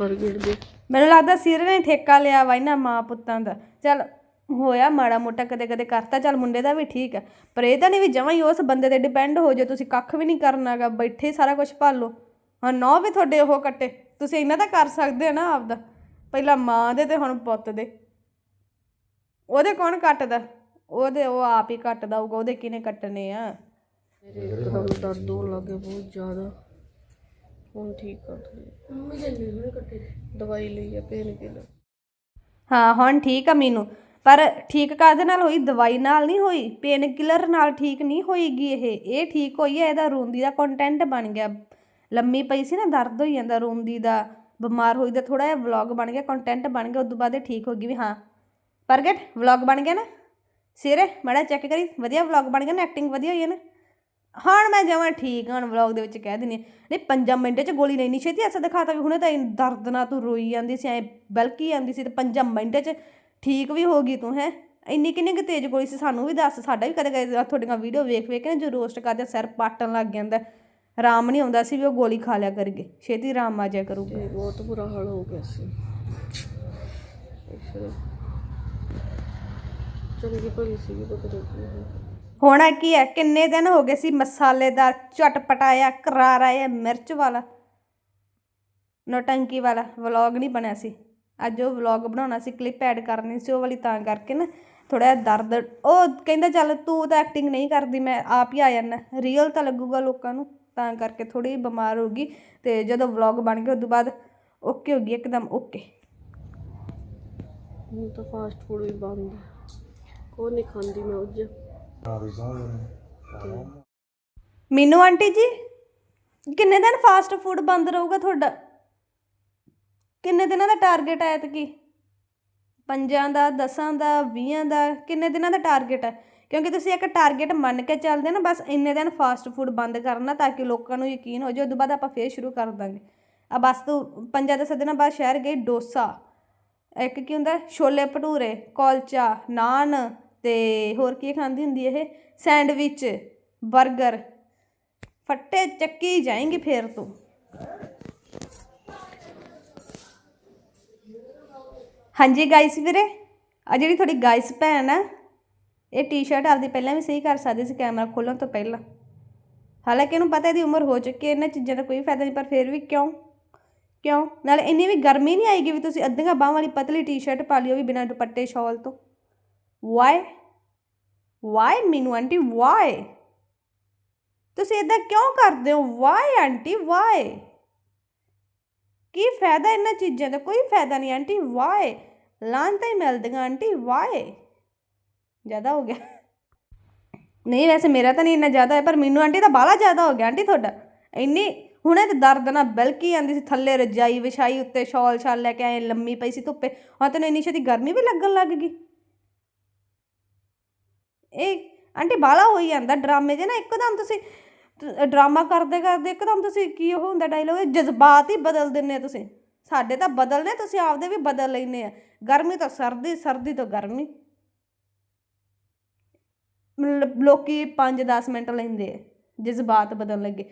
ਬਰਗਰ ਦੇ ਮੈਨੂੰ ਲੱਗਦਾ ਸਿਰ ਨੇ ਠੇਕਾ ਲਿਆ ਵਾ ਇਹਨਾਂ ਮਾਂ ਪੁੱਤਾਂ ਦਾ। ਚੱਲ ਹੋਇਆ ਮਾੜਾ ਮੋਟਾ ਕਦੇ ਕਦੇ ਕਰਤਾ ਚੱਲ ਮੁੰਡੇ ਦਾ ਵੀ ਠੀਕ ਆ। ਪਰ ਇਹ ਤਾਂ ਨਹੀਂ ਵੀ ਜਮਾਂ ਹੀ ਉਸ ਬੰਦੇ ਤੇ ਡਿਪੈਂਡ ਹੋ ਜੇ ਤੁਸੀਂ ਕੱਖ ਵੀ ਨਹੀਂ ਕਰਨਾਗਾ ਬੈਠੇ ਸਾਰਾ ਕੁਝ ਭਾਲੋ। ਹਾਂ ਨੌ ਵੀ ਤੁਹਾਡੇ ਉਹ ਕੱਟੇ। ਤੁਸੀਂ ਇਹਨਾਂ ਦਾ ਕਰ ਸਕਦੇ ਹੋ ਨਾ ਆਪਦਾ। ਪਹਿਲਾਂ ਮਾਂ ਦੇ ਤੇ ਹੁਣ ਪੁੱਤ ਦੇ। ਉਹਦੇ ਕੌਣ ਕੱਟਦਾ? ਉਹਦੇ ਉਹ ਆਪ ਹੀ ਕੱਟਦਾ ਹੋਊਗਾ ਉਹਦੇ ਕਿਨੇ ਕੱਟਨੇ ਆ? ਮੇਰੇ ਇੱਕਦਮ ਦਰਦ ਹੋਣ ਲੱਗੇ ਬਹੁਤ ਜ਼ਿਆਦਾ। ਹੁਣ ਠੀਕ ਕਰ ਦੇ ਮੰਮੀ ਜੰਨੀ ਹੁਣੇ ਕੱਟੇ ਦਵਾਈ ਲਈ ਆ ਪੇਨ ਕਿਲਰ ਹਾਂ ਹੁਣ ਠੀਕ ਆ ਮੈਨੂੰ। ਪਰ ਠੀਕ ਕਾਹਦੇ ਨਾਲ ਹੋਈ? ਦਵਾਈ ਨਾਲ ਨਹੀਂ ਹੋਈ? ਪੇਨ ਕਿਲਰ ਨਾਲ ਠੀਕ ਨਹੀਂ ਹੋਈਗੀ ਇਹ? ਇਹ ਠੀਕ ਹੋਈ ਹੈ ਇਹਦਾ ਰੋਂਦੀ ਦਾ ਕੰਟੈਂਟ ਬਣ ਗਿਆ। ਲੰਮੀ ਪਈ ਸੀ ਨਾ ਦਰਦ ਹੋਈ ਜਾਂਦਾ ਰੋਂਦੀ ਦਾ ਬਿਮਾਰ ਹੋਈ ਦਾ ਥੋੜਾ ਜਿਹਾ ਵਲੌਗ ਬਣ ਗਿਆ ਕੰਟੈਂਟ ਬਣ ਗਿਆ ਉਦੋਂ ਬਾਅਦ ਇਹ ਠੀਕ ਹੋ ਗਈ ਵੀ ਹਾਂ। ਪ੍ਰਗਟ ਵਲੌਗ ਬਣ ਗਿਆ ਨਾ? ਸਿਰੇ ਮੜਾ ਚੈੱਕ ਕਰੀ। ਵਧੀਆ ਵਲੌਗ ਬਣ ਗਿਆ ਨਾ ਐਕਟਿੰਗ ਵਧੀਆ ਹੋਈ ਹੈ ਨਾ? ਹੁਣ ਮੈਂ ਜਮਾਂ ਠੀਕ ਹਾਂ ਵਲੌਗ ਦੇ ਵਿੱਚ ਕਹਿ ਦਿੰਦੀ ਨਹੀਂ, ਪੰਜਾਂ ਮਿੰਟਾਂ 'ਚ ਗੋਲੀ ਨਹੀਂ ਛੇਤੀ ਐਸਾ ਦਿਖਾਤਾ ਵੀ ਹੁਣੇ ਤਾਂ ਇੰਨੀ ਦਰਦ ਨਾਲ ਤੂੰ ਰੋਈ ਜਾਂਦੀ ਸੀ, ਐ ਬਲਕੀ ਜਾਂਦੀ ਸੀ ਤੇ ਪੰਜਾਂ ਮਿੰਟਾਂ 'ਚ ਠੀਕ ਵੀ ਹੋ ਗਈ ਤੂੰ, ਹੈ? ਇੰਨੀ ਕਿੰਨੀ ਕੁ ਤੇਜ਼ ਗੋਲੀ ਸੀ, ਸਾਨੂੰ ਵੀ ਦੱਸ, ਸਾਡਾ ਵੀ ਕਦੇ ਕਦੇ ਤੁਹਾਡੀਆਂ ਵੀਡੀਓ ਵੇਖ ਵੇਖ ਕੇ ਜੋ ਰੋਸਟ ਕਰਦੇ ਸਿਰ ਪਾਟਣ ਲੱਗ ਜਾਂਦਾ ਆਰਾਮ ਨਹੀਂ ਆਉਂਦਾ ਸੀ ਵੀ ਉਹ ਗੋਲੀ ਖਾ ਲਿਆ ਕਰਗੇ ਛੇਤੀ ਆਰਾਮ ਆ ਜਾਇਆ ਕਰੂਗਾ। ਤੇ ਬਹੁਤ ਬੁਰਾ ਹਾਲ ਹੋ ਗਿਆ ਸੀ। ਇਸ ਚੰਗੀ ਭਲੀ ਸੀਗੀ ਪਤਾ ਨਹੀਂ ਹੋਣਾ ਕੀ ਹੈ? ਕਿੰਨੇ ਦਿਨ ਹੋ ਗਏ ਸੀ ਮਸਾਲੇਦਾਰ ਚਟਪਟਾਇਆ ਕਰਾਰਾ ਮਿਰਚ ਵਾਲਾ? ਨੋਟੰਕੀ ਵਾਲਾ ਵਲੌਗ ਨਹੀਂ ਬਣਿਆ ਸੀ। ਅੱਜ ਉਹ ਵਲੌਗ ਬਣਾਉਣਾ ਸੀ ਕਲਿੱਪ ਐਡ ਕਰਨੀ ਸੀ, ਉਹ ਵਾਲੀ ਤਾਂ ਕਰਕੇ ਨਾ ਥੋੜਾ ਜਿਹਾ ਦਰਦ। ਉਹ ਕਹਿੰਦਾ, ਚੱਲ ਤੂੰ ਤਾਂ ਐਕਟਿੰਗ ਨਹੀਂ ਕਰਦੀ, ਮੈਂ ਆਪ ਹੀ ਆ ਜਾਣਾ ਰੀਅਲ ਤਾਂ ਲੱਗੂਗਾ ਲੋਕਾਂ ਨੂੰ, ਤਾਂ ਕਰਕੇ ਥੋੜੀ ਬਿਮਾਰ ਹੋ ਗਈ ਤੇ ਜਦੋਂ ਵਲੌਗ ਬਣ ਗਿਆ ਤੋਂ ਬਾਅਦ ਓਕੇ ਹੋ ਗਈ, ਇੱਕਦਮ ਓਕੇ ਹੁਣ ਤਾਂ ਫਾਸਟ ਫੂਡ ਵੀ ਬੰਦ ਕੋਈ ਨਹੀਂ ਖਾਂਦੀ ਮੈਂ ਉੱਜ ਮੈਨੂੰ ਆਂਟੀ ਜੀ, ਕਿੰਨੇ ਦਿਨ ਫਾਸਟ ਫੂਡ ਬੰਦ ਰਹੂਗਾ ਤੁਹਾਡਾ? ਕਿੰਨੇ ਦਿਨਾਂ ਦਾ ਟਾਰਗੇਟ ਹੈ ਐਤਕੀ? ਪੰਜਾਂ ਦਾ, ਦਸਾਂ ਦਾ, ਵੀਹਾਂ ਦਾ, ਕਿੰਨੇ ਦਿਨਾਂ ਦਾ ਟਾਰਗੇਟ ਹੈ? ਕਿਉਂਕਿ ਤੁਸੀਂ ਇੱਕ ਟਾਰਗੇਟ ਮੰਨ ਕੇ ਚੱਲਦੇ ਨਾ, ਬਸ ਇੰਨੇ ਦਿਨ ਫਾਸਟ ਫੂਡ ਬੰਦ ਕਰਨਾ ਤਾਂ ਕਿ ਲੋਕਾਂ ਨੂੰ ਯਕੀਨ ਹੋ ਜਾਏ ਉਦੋਂ ਬਾਅਦ ਆਪਾਂ ਫੇਰ ਸ਼ੁਰੂ ਕਰ ਦਾਂਗੇ। ਆ ਬਸ ਤੂੰ ਪੰਜਾਂ ਦਸਾਂ ਦਿਨਾਂ ਬਾਅਦ ਸ਼ਹਿਰ ਗਈ, ਡੋਸਾ, ਇੱਕ ਕੀ ਹੁੰਦਾ, ਛੋਲੇ ਭਟੂਰੇ, ਕੋਲਚਾ, ਨਾਨ ਤੇ ਹੋਰ ਕੀ ਖਾਂਦੀ ਹੁੰਦੀ ਇਹ? ਸੈਂਡਵਿਚ 버ਗਰ ਫੱਟੇ ਚੱਕੀ ਜਾਏਂਗੀ ਫੇਰ ਤੂੰ। ਹਾਂਜੀ ਗਾਇਸ ਵੀਰੇ ਆ ਜਿਹੜੀ ਤੁਹਾਡੀ ਗਾਇਸ ਭੈਣ ਆ, ਇਹ ਟੀ-ਸ਼ਰਟ ਆਪਦੀ ਪਹਿਲਾਂ ਵੀ ਸਹੀ ਕਰ ਸਕਦੀ ਸੀ ਕੈਮਰਾ ਖੋਲਣ ਤੋਂ ਪਹਿਲਾਂ। ਹਾਲਾਂਕਿ ਇਹਨੂੰ ਪਤਾ ਇਹਦੀ ਉਮਰ ਹੋ ਚੁੱਕੀ ਹੈ, ਇਹਨਾਂ ਚੀਜ਼ਾਂ ਦਾ ਕੋਈ ਫਾਇਦਾ ਨਹੀਂ, ਪਰ ਫਿਰ ਵੀ ਕਿਉਂ? ਕਿਉਂ? ਨਾਲੇ ਇੰਨੀ ਵੀ ਗਰਮੀ ਨਹੀਂ ਆਏਗੀ ਵੀ ਤੁਸੀਂ ਅੱਧੀਆਂ ਬਾਹਾਂ ਵਾਲੀ ਪਤਲੀ ਟੀ-ਸ਼ਰਟ ਪਾ ਲਿਓ ਵੀ ਬਿਨਾਂ ਦੁਪੱਟੇ ਸ਼ਾਲ ਤੋਂ। Why why Meenu aunty why ਤੁਸੀਂ ਇਦਾਂ ਕਿਉਂ ਕਰਦੇ ਹੋ? ਵਾਈ ਆਂਟੀ ਵਾਈ ਕੀ ਫਾਇਦਾ ਇਹਨਾਂ ਚੀਜ਼ਾਂ ਦਾ? ਕੋਈ ਫਾਇਦਾ ਨਹੀਂ ਆਂਟੀ ਵਾਈ ਲਾਂਤਾਂ ਹੀ ਮਿਲਦੀਆਂ ਆਂਟੀ ਵਾਈ ਜ਼ਿਆਦਾ ਹੋ ਗਿਆ। ਨਹੀਂ, ਵੈਸੇ ਮੇਰਾ ਤਾਂ ਨਹੀਂ ਇੰਨਾ ਜ਼ਿਆਦਾ ਹੈ, ਪਰ ਮੈਨੂੰ ਆਂਟੀ ਦਾ ਬਾਲਾ ਜ਼ਿਆਦਾ ਹੋ ਗਿਆ ਆਂਟੀ ਤੁਹਾਡਾ। ਇੰਨੀ, ਹੁਣੇ ਤੇ ਦਰਦ ਨਾਲ ਬਲਕੀ ਆਂਦੀ ਸੀ, ਥੱਲੇ ਰਜਾਈ ਵਿਛਾਈ ਉੱਤੇ ਸ਼ਾਲ ਛਾਲ ਲੈ ਕੇ ਆਏ, ਲੰਮੀ ਪਈ ਸੀ ਧੁੱਪੇ। ਹੁਣ ਤੈਨੂੰ ਇੰਨੀ ਛੇਤੀ ਗਰਮੀ ਵੀ ਲੱਗਣ ਲੱਗ ਗਈ। ਇਹ ਆਂਟੀ ਬਾਲਾ ਹੋਈ ਜਾਂਦਾ, ਡਰਾਮੇ 'ਚ ਨਾ, ਇੱਕਦਮ ਤੁਸੀਂ, ਡਰਾਮਾ ਕਰਦੇ ਕਰਦੇ ਇੱਕਦਮ ਤੁਸੀਂ ਕੀ ਉਹ ਹੁੰਦਾ ਡਾਇਲੋਗ ਜਜ਼ਬਾਤ ਹੀ ਬਦਲ ਦਿੰਨੇ ਤੁਸੀਂ। ਸਾਡੇ ਤਾਂ ਬਦਲਨੇ, ਤੁਸੀਂ ਆਪਦੇ ਵੀ ਬਦਲ ਲੈਨੇ ਆ। ਗਰਮੀ ਤੋਂ ਸਰਦੀ ਸਰਦੀ ਤੋਂ ਗਰਮੀ। ਮਤਲਬ ਲੋਕੀ 5-10 ਮਿੰਟ ਲੈਂਦੇ ਆ, ਜਜ਼ਬਾਤ ਬਦਲਣ ਲੱਗੇ।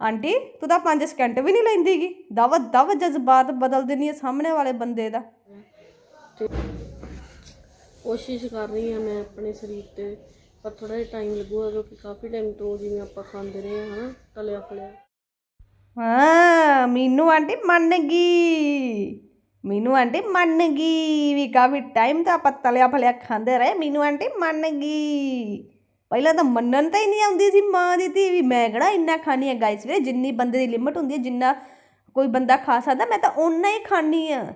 ਆਂਟੀ, ਤੂੰ ਤਾਂ 5 ਸਕਿੰਟ ਵੀ ਨਹੀਂ ਲੈਂਦੀਗੀ ਦਵ ਦਵ ਜਜ਼ਬਾਤ ਬਦਲ ਦਿੰਦੀ ਹੈ ਸਾਹਮਣੇ ਵਾਲੇ ਬੰਦੇ ਦਾ। ਕੋਸ਼ਿਸ਼ ਕਰ ਰਹੀ ਹਾਂ ਮੈਂ ਆਪਣੇ ਸਰੀਰ ਤੇ, ਪਰ ਥੋੜਾ ਜਿਹਾ ਟਾਈਮ ਲੱਗੂਗਾ ਕਿਉਂਕਿ ਕਾਫੀ ਟਾਈਮ ਤੋਂ ਜਿਵੇਂ ਆਪਾਂ ਖਾਂਦੇ ਰਹੇ ਹਾਂ ਹਨਾ, ਤਲਿਆ ਫਲਿਆ। ਹਾਂ, ਮੀਨੂ ਆਂਟੀ ਮੰਨ ਗਈ। ਮੀਨੂ ਆਂਟੀ ਮੰਨ ਗਈ ਵੀ ਕਾਫੀ ਟਾਈਮ ਤਾਂ ਆਪਾਂ ਤਲਿਆ ਫਲਿਆ ਖਾਂਦੇ ਰਹੇ, ਮੀਨੂ ਆਂਟੀ ਮੰਨ ਗਈ। ਪਹਿਲਾਂ ਤਾਂ ਮੰਨਣ ਤਾਂ ਹੀ ਨਹੀਂ ਆਉਂਦੀ ਸੀ ਮਾਂ ਦੀ ਧੀ ਵੀ ਮੈਂ ਕਿਹੜਾ ਇੰਨਾ ਖਾਣੀ ਆ ਗਾਇਸ ਵੀਰੇ, ਜਿੰਨੀ ਬੰਦੇ ਦੀ ਲਿਮਟ ਹੁੰਦੀ ਹੈ, ਜਿੰਨਾ ਕੋਈ ਬੰਦਾ ਖਾ ਸਕਦਾ, ਮੈਂ ਤਾਂ ਓਨਾ ਹੀ ਖਾਣੀ ਆ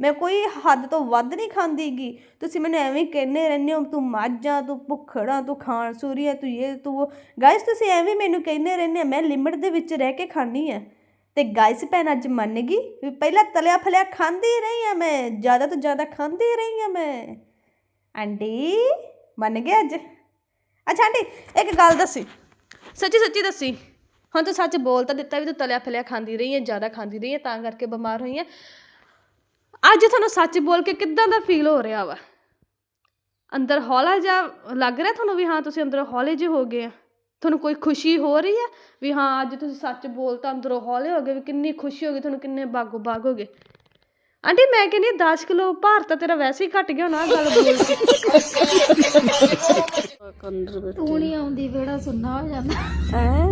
ਮੈਂ ਕੋਈ ਹੱਦ ਤੋਂ ਵੱਧ ਨਹੀਂ ਖਾਂਦੀਗੀ। ਤੁਸੀਂ ਮੈਨੂੰ ਐਵੇਂ ਕਹਿੰਦੇ ਰਹਿੰਦੇ ਹੋ, ਤੂੰ ਮਾਝਾਂ ਤੂੰ ਭੁੱਖੜਾ ਤੂੰ ਖਾਣ ਸੂਰੀ ਸੂਰੀਆ ਤੂੰ ਇਹ, ਤੂੰ ਗਾਇਸ ਤੁਸੀਂ ਐਵੇਂ ਮੈਨੂੰ ਕਹਿੰਦੇ ਰਹਿੰਦੇ ਆ ਮੈਂ ਲਿਮਟ ਦੇ ਵਿੱਚ ਰਹਿ ਕੇ ਖਾਣੀ ਆ। ਤੇ ਗਾਇਸ ਭੈਣ ਅੱਜ ਮੰਨ ਗਈ ਵੀ ਪਹਿਲਾਂ ਤਲਿਆ ਫਲਿਆ ਖਾਂਦੀ ਰਹੀ ਆ ਮੈਂ, ਜ਼ਿਆਦਾ ਤੋਂ ਜ਼ਿਆਦਾ ਖਾਂਦੀ ਰਹੀ ਆ ਮੈਂ। ਆਂਟੀ ਮੰਨ ਗਏ ਅੱਜ? ਅੱਛਾ ਆਂਟੀ ਇੱਕ ਗੱਲ ਦੱਸੀ। ਸੱਚੀ ਸੱਚੀ ਦੱਸੀ। ਹੁਣ ਤੂੰ ਸੱਚ ਬੋਲ ਤਾਂ ਦਿੱਤਾ ਵੀ ਤੂੰ ਤਲਿਆ ਫਲਿਆ ਖਾਂਦੀ ਰਹੀ ਹੈ ਜ਼ਿਆਦਾ ਖਾਂਦੀ ਰਹੀ ਹੈ ਤਾਂ ਕਰਕੇ ਬਿਮਾਰ ਹੋਈ ਹੈ ਅੱਜ ਤੁਹਾਨੂੰ ਸੱਚ ਬੋਲ ਕੇ ਕਿੱਦਾਂ ਦਾ ਫੀਲ ਹੋ ਰਿਹਾ ਵਾ? ਅੰਦਰ ਹੌਲਾ ਜਿਹਾ ਲੱਗ ਰਿਹਾ ਤੁਹਾਨੂੰ ਵੀ ਹਾਂ ਤੁਸੀਂ ਅੰਦਰ ਹੌਲੇ ਜਿਹੇ ਹੋ ਗਏ ਆ। ਤੁਹਾਨੂੰ ਕੋਈ ਖੁਸ਼ੀ ਹੋ ਰਹੀ ਹੈ ਵੀ ਹਾਂ ਅੱਜ ਤੁਸੀਂ ਸੱਚ ਬੋਲਤਾ ਅੰਦਰੋਂ ਹੌਲੇ ਹੋ ਗਏ ਵੀ ਕਿੰਨੀ ਖੁਸ਼ੀ ਹੋ ਗਈ ਤੁਹਾਨੂੰ ਕਿੰਨੇ ਬਾਗੋ ਬਾਗ ਹੋ ਗਏ। ਆਂਟੀ ਮੈਂ ਕਹਿੰਦੀ ਹਾਂ 10 ਕਿਲੋ ਭਾਰ ਤਾਂ ਤੇਰਾ ਵੈਸੇ ਹੀ ਘਟ ਗਿਆ ਹੋਣਾ ਆਹ ਗੱਲ ਬੋਲ ਕੇ। ਤੂੰ ਨਹੀਂ ਆਉਂਦੀ ਵਿਹੜਾ ਸੁੰਨਾ ਹੋ ਜਾਂਦਾ। ਹੈਂ?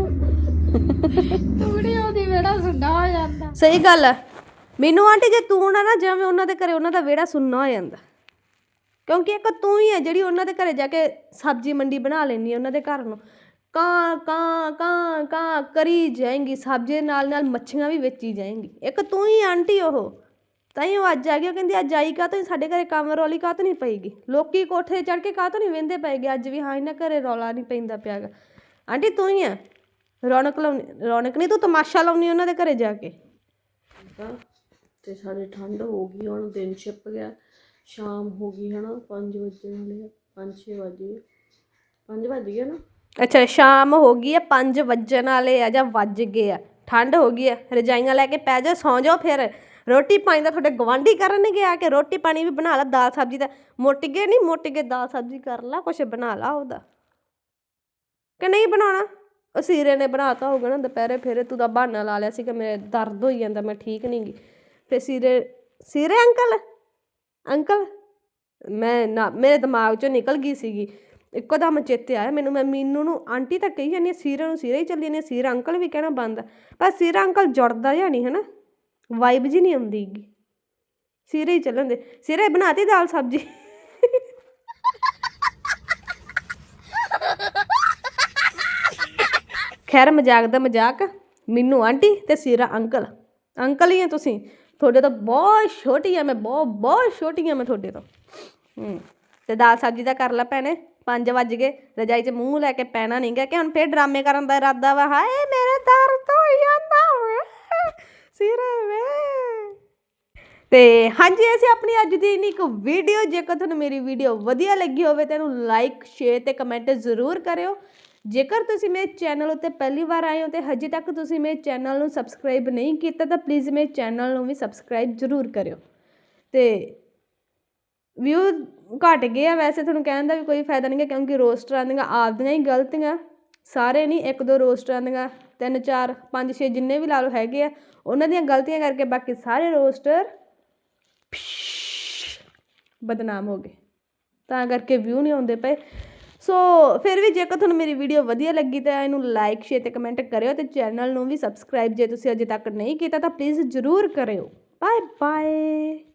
ਤੂੰ ਨਹੀਂ ਆਉਂਦੀ ਵਿਹੜਾ ਸੁੰਨਾ ਹੋ ਜਾਂਦਾ। ਸਹੀ ਗੱਲ ਹੈ ਮੈਨੂੰ ਆਂਟੀ ਜੇ ਤੂੰ ਨਾ ਨਾ ਜਾਵੇਂ ਉਹਨਾਂ ਦੇ ਘਰੇ ਉਹਨਾਂ ਦਾ ਵਿਹੜਾ ਸੁੰਨਾ ਹੋ ਜਾਂਦਾ। ਕਿਉਂਕਿ ਇੱਕ ਤੂੰ ਹੀ ਹੈ ਜਿਹੜੀ ਉਹਨਾਂ ਦੇ ਘਰੇ ਜਾ ਕੇ ਸਬਜ਼ੀ ਮੰਡੀ ਬਣਾ ਲੈਣੀ ਉਹਨਾਂ ਦੇ ਘਰ ਨੂੰ। ਕਾਂ ਕਾਂ ਕਾਂ ਕਾਂ ਕਰੀ ਜਾਏਗੀ, ਸਬਜ਼ੀ ਦੇ ਨਾਲ ਨਾਲ ਮੱਛੀਆਂ ਵੀ ਵੇਚੀ ਜਾਏਗੀ। ਇੱਕ ਤੂੰ ਹੀ ਆਂਟੀ ਉਹ। ਤਾਂ ਹੀ ਉਹ ਅੱਜ ਆ ਗਈ, ਉਹ ਕਹਿੰਦੀ ਅੱਜ ਆਈ ਕਾਹ ਤੋਂ ਸਾਡੇ ਘਰੇ ਕੰਮ ਰੌਲੀ ਕਾਹ ਤੋਂ ਨਹੀਂ ਪਈਗੀ ਲੋਕੀ ਕੋਠੇ ਚੜ ਕੇ ਕਾਹ ਤੋਂ ਨਹੀਂ ਵਹਿੰਦੇ ਪਏਗੇ? ਅੱਜ ਵੀ ਹਾਂ, ਇਹਨਾਂ ਘਰੇ ਰੌਲਾ ਨਹੀਂ ਪੈਂਦਾ ਪਿਆਗਾ। ਆਂਟੀ ਤੂੰ ਹੀ ਆ ਰੌਣਕ ਲਾਉਣੀ, ਰੌਣਕ ਨਹੀਂ ਤੂੰ ਤਮਾਸ਼ਾ ਲਾਉਣੀ ਉਹਨਾਂ ਦੇ ਘਰੇ ਜਾ ਕੇ। ਤੇ ਸਾਡੇ ਠੰਡ ਹੋ ਗਈ, ਹੁਣ ਦਿਨ ਛਿਪ ਗਿਆ। ਸ਼ਾਮ ਹੋ ਗਈ, ਹਨਾ 5 ਵਜੇ ਵਾਲੇ 5-6 ਵਜੇ 5 ਵੱਜ ਗਏ ਨਾ? ਅੱਛਾ, ਸ਼ਾਮ ਹੋ ਗਈ ਆ 5 ਵੱਜਣ ਵਾਲੇ ਆ ਜਾਂ ਵੱਜ ਗਏ ਆ? ਠੰਡ ਹੋ ਗਈ ਆ, ਰਜਾਈਆਂ ਲੈ ਕੇ ਪੈ ਜਾਓ, ਸੌਂ ਜਾਓ ਫਿਰ। ਰੋਟੀ ਪਾਣੀ ਦਾ ਤੁਹਾਡੇ ਗਵਾਂਢੀ ਕਰਨਗੇ ਆ ਕੇ, ਰੋਟੀ ਪਾਣੀ ਵੀ ਬਣਾ ਲਾ, ਦਾਲ ਸਬਜ਼ੀ ਦਾ। ਮੁੱਟ ਗਏ ਨਹੀਂ ਮੁੱਟ ਗਏ, ਦਾਲ ਸਬਜ਼ੀ ਕਰ ਲਾ, ਕੁਛ ਬਣਾ ਲਾ ਉਹਦਾ। ਕਿ ਨਹੀਂ ਬਣਾਉਣਾ? ਉਹ ਸੀਰੇ ਨੇ ਬਣਾਤਾ ਹੋਊਗਾ ਨਾ ਦੁਪਹਿਰੇ, ਫੇਰੇ ਤੂੰ ਤਾਂ ਬਹਾਨਾ ਲਾ ਲਿਆ ਸੀ ਕਿ ਮੇਰੇ ਦਰਦ ਹੋਈ ਜਾਂਦਾ, ਮੈਂ ਠੀਕ ਨਹੀਂ ਗੀ। ਫਿਰ ਸੀਰੇ ਸੀਰੇ ਅੰਕਲ? ਅੰਕਲ? ਮੈਂ ਨਾ ਮੇਰੇ ਦਿਮਾਗ ਚੋਂ ਨਿਕਲ ਗਈ ਸੀਗੀ। ਇੱਕੋ ਦਮ ਚੇਤੇ ਆਇਆ ਮੈਨੂੰ ਮੈਂ ਮੀਨੂ ਨੂੰ ਆਂਟੀ ਤਾਂ ਕਹੀ ਜਾਂਦੀ ਹਾਂ, ਸੀਰੇ ਨੂੰ ਸੀਰੇ ਹੀ ਚੱਲੀ ਜਾਂਦੀ ਹਾਂ, ਸੀਰਾ ਅੰਕਲ ਵੀ ਕਹਿਣਾ ਬੰਦ ਪਰ ਸੀਰਾ ਅੰਕਲ ਜੁੜਦਾ ਜਾਂ ਨਹੀਂ ਹਨਾ? ਵਾਈਬ ਜੀ ਨਹੀਂ ਆਉਂਦੀ ਗੀ ਸੀਰੇ ਹੀ ਚੱਲਣ ਦੇ। ਸੀਰੇ ਬਣਾਤੀ ਦਾਲ ਸਬਜ਼ੀ। ਖੈਰ ਮਜ਼ਾਕ ਦਾ ਮਜ਼ਾਕ। ਮੈਨੂੰ ਆਂਟੀ ਤੇ ਸੀਰਾ ਅੰਕਲ। ਅੰਕਲ ਹੀ ਆ ਤੁਸੀਂ। ਤੁਹਾਡੇ ਤੋਂ ਬਹੁਤ ਛੋਟੀ ਆ ਮੈਂ, ਬਹੁਤ ਬਹੁਤ ਛੋਟੀ ਆ ਮੈਂ ਤੁਹਾਡੇ ਤੋਂ। ਹੂੰ, ਤੇ ਦਾਲ ਸਬਜ਼ੀ ਦਾ ਕਰ ਲੈ ਭੈਣੇ 5 ਵੱਜ ਗਏ, ਰਜਾਈ 'ਚ ਮੂੰਹ ਲੈ ਕੇ ਪੈਣਾ ਨਹੀਂ ਗਾ, ਕਿ ਹੁਣ ਫੇਰ ਡਰਾਮੇ ਕਰਨ ਦਾ ਇਰਾਦਾ ਵਾ, ਹਾਏ ਮੇਰੇ ਦਰਦ ਹੋ ਜਾਂਦਾ ਵੇ, ਸਿਰੇ ਵੇ। ਤੇ ਹਾਂਜੀ, ਅਸੀਂ ਆਪਣੀ ਅੱਜ ਦੀ ਇੰਨੀ ਇੱਕ ਵੀਡੀਓ ਜੇਕਰ ਤੁਹਾਨੂੰ ਮੇਰੀ ਵੀਡੀਓ ਵਧੀਆ ਲੱਗੀ ਹੋਵੇ, ਤਾਂ ਇਹਨੂੰ ਲਾਈਕ ਸ਼ੇਅਰ ਤੇ ਕਮੈਂਟ ਜ਼ਰੂਰ ਕਰਿਓ। ਜੇਕਰ ਤੁਸੀਂ ਮੇਰੇ ਚੈਨਲ ਉੱਤੇ ਪਹਿਲੀ ਵਾਰ ਆਏ ਹੋ ਤੇ ਹਜੇ ਤੱਕ ਤੁਸੀਂ ਮੇਰੇ ਚੈਨਲ ਨੂੰ ਸਬਸਕ੍ਰਾਈਬ ਨਹੀਂ ਕੀਤਾ, ਤਾਂ ਪਲੀਜ਼ ਮੇਰੇ ਚੈਨਲ ਨੂੰ ਵੀ ਸਬਸਕ੍ਰਾਈਬ ਜ਼ਰੂਰ ਕਰਿਓ। ਤੇ ਵਿਊ ਘਟ ਗਏ ਆ ਵੈਸੇ ਤੁਹਾਨੂੰ ਕਹਿਣ ਦਾ ਵੀ ਕੋਈ ਫਾਇਦਾ ਨਹੀਂ ਹੈ ਕਿਉਂਕਿ ਰੋਸਟਰਾਂ ਦੀਆਂ ਆਪਦੀਆਂ ਹੀ ਗਲਤੀਆਂ। ਸਾਰੇ ਨਹੀਂ, ਇੱਕ ਦੋ ਰੋਸਟਰਾਂ ਦੀਆਂ, ਤਿੰਨ, ਚਾਰ, ਪੰਜ, ਛੇ ਜਿੰਨੇ ਵੀ ਲਾ ਲਓ ਹੈਗੇ ਆ, ਉਹਨਾਂ ਦੀਆਂ ਗਲਤੀਆਂ ਕਰਕੇ ਬਾਕੀ ਸਾਰੇ ਰੋਸਟਰ ਬਦਨਾਮ ਹੋ ਗਏ। ਤਾਂ ਕਰਕੇ ਵਿਊ ਨਹੀਂ ਆਉਂਦੇ ਪਏ। ਸੋ ਫਿਰ ਵੀ ਜੇਕਰ ਤੁਹਾਨੂੰ ਮੇਰੀ ਵੀਡੀਓ ਵਧੀਆ ਲੱਗੀ ਤਾਂ ਇਹਨੂੰ ਲਾਈਕ ਸ਼ੇਅਰ ਤੇ ਕਮੈਂਟ ਕਰਿਓ ਤੇ ਚੈਨਲ ਨੂੰ ਵੀ ਸਬਸਕ੍ਰਾਈਬ ਜੇ ਤੁਸੀਂ ਅਜੇ ਤੱਕ ਨਹੀਂ ਕੀਤਾ ਤਾਂ ਪਲੀਜ਼ ਜ਼ਰੂਰ ਕਰਿਓ। Bye bye